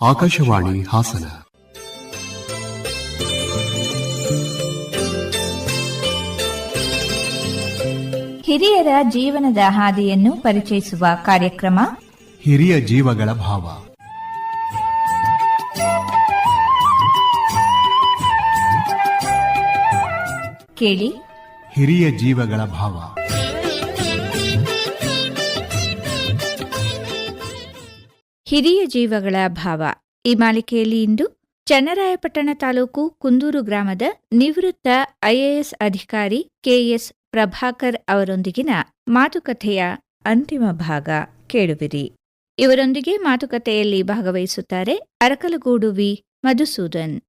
ಆಕಾಶವಾಣಿ ಹಾಸನ. ಹಿರಿಯರ ಜೀವನದ ಹಾದಿಯನ್ನು ಪರಿಚಯಿಸುವ ಕಾರ್ಯಕ್ರಮ. ಹಿರಿಯ ಜೀವಗಳ ಭಾವ. ಕೇಳಿ. ಹಿರಿಯ ಜೀವಗಳ ಭಾವ. ಹಿರಿಯ ಜೀವಗಳ ಭಾವ. ಈ ಮಾಲಿಕೆಯಲ್ಲಿ ಇಂದು ಚನ್ನರಾಯಪಟ್ಟಣ ತಾಲೂಕು ಕುಂದೂರು ಗ್ರಾಮದ ನಿವೃತ್ತ ಐಎಎಸ್ ಅಧಿಕಾರಿ ಕೆಎಸ್ ಪ್ರಭಾಕರ್ ಅವರೊಂದಿಗಿನ ಮಾತುಕತೆಯ ಅಂತಿಮ ಭಾಗ. ಕೇಳುವಿರಿ. ಇವರೊಂದಿಗೆ ಮಾತುಕತೆಯಲ್ಲಿ ಭಾಗವಹಿಸುತ್ತಾರೆ ಅರಕಲಗೂಡು ವಿ. ಮಧುಸೂದನ್.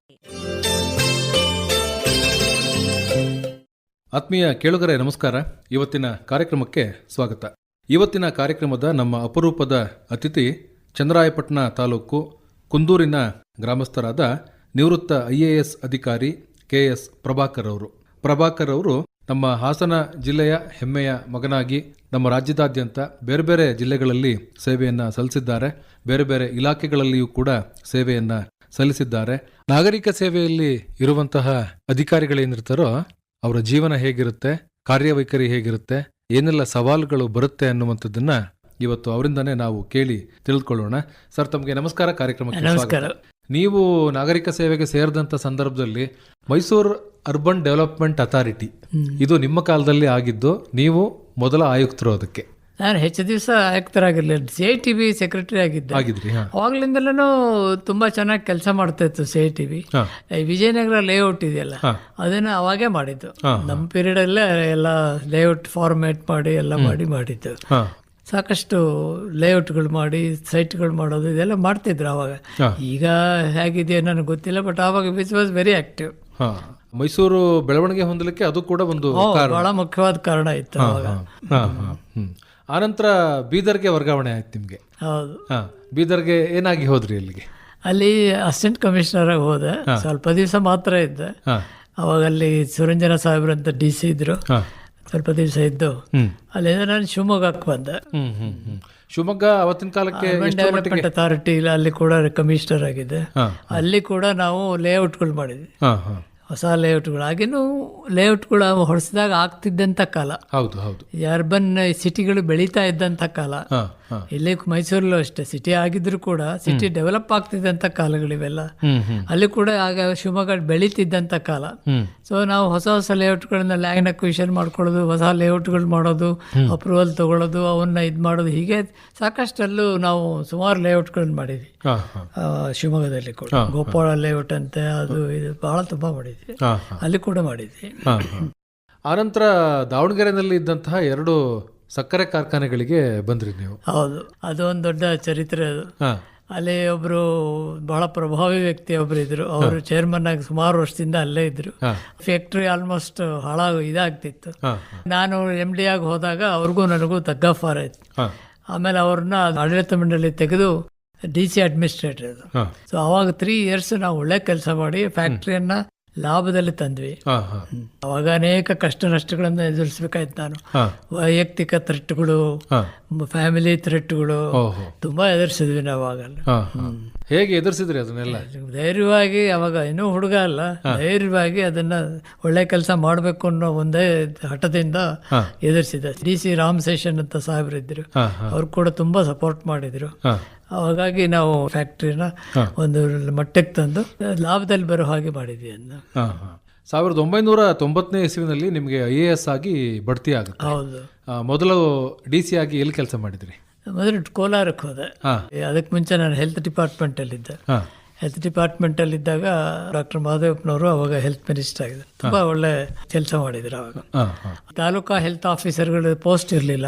ಆತ್ಮೀಯ ಕೇಳುಗರೆ, ನಮಸ್ಕಾರ. ಇವತ್ತಿನ ಕಾರ್ಯಕ್ರಮಕ್ಕೆ ಸ್ವಾಗತ. ಇವತ್ತಿನ ಕಾರ್ಯಕ್ರಮದ ನಮ್ಮ ಅಪರೂಪದ ಅತಿಥಿ ಚಂದ್ರಾಯಪಟ್ಟಣ ತಾಲೂಕು ಕುಂದೂರಿನ ಗ್ರಾಮಸ್ಥರಾದ ನಿವೃತ್ತ ಐಎಎಸ್ ಅಧಿಕಾರಿ ಕೆ ಎಸ್ ಪ್ರಭಾಕರ್ ಅವರು. ಪ್ರಭಾಕರ್ ಅವರು ನಮ್ಮ ಹಾಸನ ಜಿಲ್ಲೆಯ ಹೆಮ್ಮೆಯ ಮಗನಾಗಿ ನಮ್ಮ ರಾಜ್ಯದಾದ್ಯಂತ ಬೇರೆ ಬೇರೆ ಜಿಲ್ಲೆಗಳಲ್ಲಿ ಸೇವೆಯನ್ನು ಸಲ್ಲಿಸಿದ್ದಾರೆ. ಬೇರೆ ಬೇರೆ ಇಲಾಖೆಗಳಲ್ಲಿಯೂ ಕೂಡ ಸೇವೆಯನ್ನು ಸಲ್ಲಿಸಿದ್ದಾರೆ. ನಾಗರಿಕ ಸೇವೆಯಲ್ಲಿ ಇರುವಂತಹ ಅಧಿಕಾರಿಗಳೇನಿರ್ತಾರೋ ಅವರ ಜೀವನ ಹೇಗಿರುತ್ತೆ, ಕಾರ್ಯವೈಖರಿ ಹೇಗಿರುತ್ತೆ, ಏನೆಲ್ಲ ಸವಾಲುಗಳು ಬರುತ್ತೆ ಅನ್ನುವಂಥದ್ದನ್ನ ಇವತ್ತು ಅವರಿಂದನೇ ನಾವು ಕೇಳಿ ತಿಳಿದುಕೊಳ್ಳೋಣ ಸರ್ ತಮಗೆ ನಮಸ್ಕಾರ ಕಾರ್ಯಕ್ರಮಕ್ಕೆ ನಮಸ್ಕಾರ. ನೀವು ನಾಗರಿಕ ಸೇವೆಗೆ ಸೇರಿದಂತ ಸಂದರ್ಭದಲ್ಲಿ ಮೈಸೂರು ಅರ್ಬನ್ ಡೆವಲಪ್ಮೆಂಟ್ ಅಥಾರಿಟಿ ಇದು ನಿಮ್ಮ ಕಾಲದಲ್ಲಿ ಆಗಿದ್ದು ನೀವು ಮೊದಲ ಆಯುಕ್ತರು ಅದಕ್ಕೆ. ನಾನು ಹೆಚ್ಚು ದಿವಸ ಆಯುಕ್ತರಾಗಿರ್ಲಿಲ್ಲ. C I T B secretary ಆಗಿದ್ದೆ. ಅವಾಗ್ಲಿಂದಲೂ ತುಂಬಾ ಚೆನ್ನಾಗಿ ಕೆಲಸ ಮಾಡ್ತಾ ಇತ್ತು C I T B Vijayanagara layout ಇದೆಯಲ್ಲ ಅದನ್ನು ಅವಾಗೇ ಮಾಡಿದ್ದು. ನಮ್ಮ ಪೀರಿಯಡ್ ಅಲ್ಲೇ ಎಲ್ಲ ಲೇಔಟ್ ಫಾರ್ಮೇಟ್ ಮಾಡಿ ಎಲ್ಲ ಮಾಡಿ ಮಾಡಿದ್ದು. ಸಾಕಷ್ಟು ಲೇಔಟ್ಗಳು ಮಾಡಿ ಸೈಟ್ಗಳು ಮಾಡೋದು ಇದೆಲ್ಲ ಮಾಡ್ತಿದ್ರು ಅವಾಗ ಹಾ. ಈಗ ಹೇಗಿದೆ ನನಗೆ ಗೊತ್ತಿಲ್ಲ ಬಟ್ ಆವಾಗ which was very active Mysuru ಬೆಳವಣಿಗೆ ಹೊಂದಲಿಕ್ಕೆ ಅದು ಕೂಡ ಒಂದು ಬಹಳ ಮುಖ್ಯವಾದ ಕಾರಣ ಇತ್ತು ಆನಂತರ ಬೀದರ್ಗೆ ವರ್ಗಾವಣೆ ಆಯ್ತು ನಿಮಗೆ. ಹೌದು. ಬೀದರ್ಗೆ ಏನಾಗಿ ಹೋದ್ರಿ ಅಲ್ಲಿಗೆ? ಅಲ್ಲಿ ಅಸಿಸ್ಟೆಂಟ್ ಕಮಿಷನರ್ ಆಗಿ ಹೋದೆ. ಸ್ವಲ್ಪ ದಿವಸ ಮಾತ್ರ ಇದ್ದೆ. ಅವಾಗ ಅಲ್ಲಿ ಸುರಂಜನ ಸಾಹೇಬ್ರಂತ ಡಿ ಸಿ ಇದ್ರು. ಸ್ವಲ್ಪ ದಿವಸ ಇದ್ದು ಅಲ್ಲಿಂದ ನಾನು ಶಿವಮೊಗ್ಗಕ್ಕೆ ಬಂದೆ. ಶಿವಮೊಗ್ಗ ಅವತ್ತಿನ ಕಾಲಕ್ಕೆ ಡೆವಲಪ್ಮೆಂಟ್ ಅಥಾರಿಟಿ ಅಲ್ಲಿ ಕೂಡ ಕಮಿಷನರ್ ಆಗಿದೆ ಅಲ್ಲಿ ಕೂಡ ನಾವು ಲೇಔಟ್ಗಳು ಮಾಡಿದ್ವಿ. ಹೊಸ ಲೇಔಟ್ಗಳು ಆಗಿನೂ ಲೇಔಟ್ಗಳು ಹೊಡೆಸಿದಾಗ ಆಗ್ತಿದ್ದಂಥ ಕಾಲ. ಹೌದು ಹೌದು. ಈ ಅರ್ಬನ್ ಸಿಟಿಗಳು ಬೆಳೀತಾ ಇದ್ದಂಥ ಕಾಲ. ಇಲ್ಲಿ ಮೈಸೂರಲ್ಲೂ ಅಷ್ಟೇ ಸಿಟಿ ಆಗಿದ್ರು ಕೂಡ ಸಿಟಿ ಡೆವಲಪ್ ಆಗ್ತಿದ್ದಂಥ ಕಾಲಗಳಿವೆಲ್ಲ. ಅಲ್ಲಿ ಕೂಡ ಆಗ ಶಿವಮೊಗ್ಗ ಬೆಳೀತಿದ್ದಂಥ ಕಾಲ. ಸೊ ನಾವು ಹೊಸ ಹೊಸ ಲೇಔಟ್ಗಳನ್ನ ಲ್ಯಾಂಡ್ ಅಕ್ವಿಷನ್ ಮಾಡ್ಕೊಳ್ಳೋದು ಹೊಸ ಲೇಔಟ್ಗಳು ಮಾಡೋದು ಅಪ್ರೂವಲ್ ತಗೊಳ್ಳೋದು ಅವನ್ನ ಇದು ಮಾಡೋದು ಹೀಗೆ ಸಾಕಷ್ಟಲ್ಲೂ ನಾವು ಸುಮಾರು ಲೇಔಟ್ಗಳನ್ನ ಮಾಡಿದ್ವಿ. ಶಿವಮೊಗ್ಗದಲ್ಲಿ ಕೂಡ. ಗೋಪಾಳ ಲೇಔಟ್ ಅಂತೆ ಅದು ಇದು ಬಹಳ ತುಂಬ ಮಾಡಿದ್ವಿ. ಅಲ್ಲಿ ಕೂಡ ಮಾಡಿದ್ವಿ. ಆನಂತರ ದಾವಣಗೆರೆನಲ್ಲಿ ಇದ್ದಂತಹ ಎರಡು ಸಕ್ಕರೆ ಕಾರ್ಖಾನೆಗಳಿಗೆ ಬಂದ್ರಿ ನೀವು. ಹೌದು. ಅದು ಒಂದು ದೊಡ್ಡ ಚರಿತ್ರೆ ಅದು. ಅಲ್ಲಿ ಒಬ್ರು ಬಹಳ ಪ್ರಭಾವಿ ವ್ಯಕ್ತಿ ಒಬ್ರು ಇದ್ರು. ಅವರು ಚೇರ್ಮನ್ ಆಗಿ ಸುಮಾರು ವರ್ಷದಿಂದ ಅಲ್ಲೇ ಇದ್ರು. ಫ್ಯಾಕ್ಟ್ರಿ ಆಲ್ಮೋಸ್ಟ್ ಹಾಳಾಗ ಇದಾಗ್ತಿತ್ತು. ನಾನು ಎಂ ಡಿ ಆಗಿ ಹೋದಾಗ ಅವ್ರಿಗೂ ನನಗೂ ತಗ್ಗಾಫಾರ ಆಯ್ತು ಆಮೇಲೆ ಅವ್ರನ್ನ ಆಡಳಿತ ಮಂಡಳಿ ತೆಗೆದು ಡಿ ಸಿ ಅಡ್ಮಿನಿಸ್ಟ್ರೇಟರ್ ಸೊ ಅವಾಗ ತ್ರೀ ಇಯರ್ಸ್ ನಾವು ಒಳ್ಳೆ ಕೆಲಸ ಮಾಡಿ ಫ್ಯಾಕ್ಟ್ರಿಯನ್ನ ಲಾಭದಲ್ಲಿ ತಂದ್ವಿ. ಅವಾಗ ಅನೇಕ ಕಷ್ಟ ನಷ್ಟಗಳನ್ನ ಎದುರಿಸ್ಬೇಕಾಯ್ತು ನಾನು. ವೈಯಕ್ತಿಕ ಥ್ರೆಟ್ಗಳು ಫ್ಯಾಮಿಲಿ ಥ್ರೆಟ್ಗಳು ತುಂಬಾ ಎದುರಿಸಿದ್ವಿ ನಾವು ಅವಾಗಲ್ಲ. ಹೇಗೆ ಎದುರಿಸಿದ್ರಿ ಅದನ್ನೆಲ್ಲ? ಧೈರ್ಯವಾಗಿ ಅವಾಗ ಇನ್ನೂ ಹುಡುಗ ಅಲ್ಲ. ಧೈರ್ಯವಾಗಿ ಅದನ್ನ ಒಳ್ಳೆ ಕೆಲಸ ಮಾಡಬೇಕು ಅನ್ನೋ ಒಂದೇ ಹಠದಿಂದ ಎದುರಿಸಿದ ಡಿ ಸಿ ರಾಮ್ ಸೇಷನ್ ಅಂತ ಸಾಹೇಬ್ರು ಇದ್ರು ಹಾ ಹಾ. ಅವ್ರು ಕೂಡ ತುಂಬಾ ಸಪೋರ್ಟ್ ಮಾಡಿದ್ರು. ಹಾಗಾಗಿ ನಾವು ಫ್ಯಾಕ್ಟ್ರಿನ ಒಂದು ಮಟ್ಟಕ್ಕೆ ತಂದು ಲಾಭದಲ್ಲಿ ಬರೋ ಹಾಗೆ ಮಾಡಿದ್ವಿ ಅದನ್ನ ಸಾವಿರದ ಒಂಬೈನೂರ ತೊಂಬತ್ತನೇ ಇಸ್ವಿನಲ್ಲಿ ನಿಮಗೆ ಐ ಎ ಎಸ್ ಆಗಿ ಬಡ್ತಿ ಆಗುತ್ತೆ. ಹೌದು. ಮೊದಲು ಡಿ ಸಿ ಆಗಿ ಎಲ್ಲಿ ಕೆಲಸ ಮಾಡಿದ್ರಿ? ಮೊದಲು ಕೋಲಾರಕ್ಕೆ ಹೋದೆ. ಅದಕ್ಕೆ ಮುಂಚೆ ನಾನು ಹೆಲ್ತ್ ಡಿಪಾರ್ಟ್ಮೆಂಟಲ್ಲಿದ್ದೆ ಹಾ. ಹೆಲ್ತ್ ಡಿಪಾರ್ಟ್ಮೆಂಟಲ್ಲಿದ್ದಾಗ ಡಾಕ್ಟರ್ ಮಹದೇವಪ್ಪನವರು ಅವಾಗ ಹೆಲ್ತ್ ಮಿನಿಸ್ಟರ್ ಆಗಿದ್ದಾರೆ ತುಂಬಾ ಒಳ್ಳೆ ಕೆಲಸ ಮಾಡಿದ್ರು ಅವಾಗ. ತಾಲೂಕಾ ಹೆಲ್ತ್ ಆಫೀಸರ್ಗಳ ಪೋಸ್ಟ್ ಇರಲಿಲ್ಲ.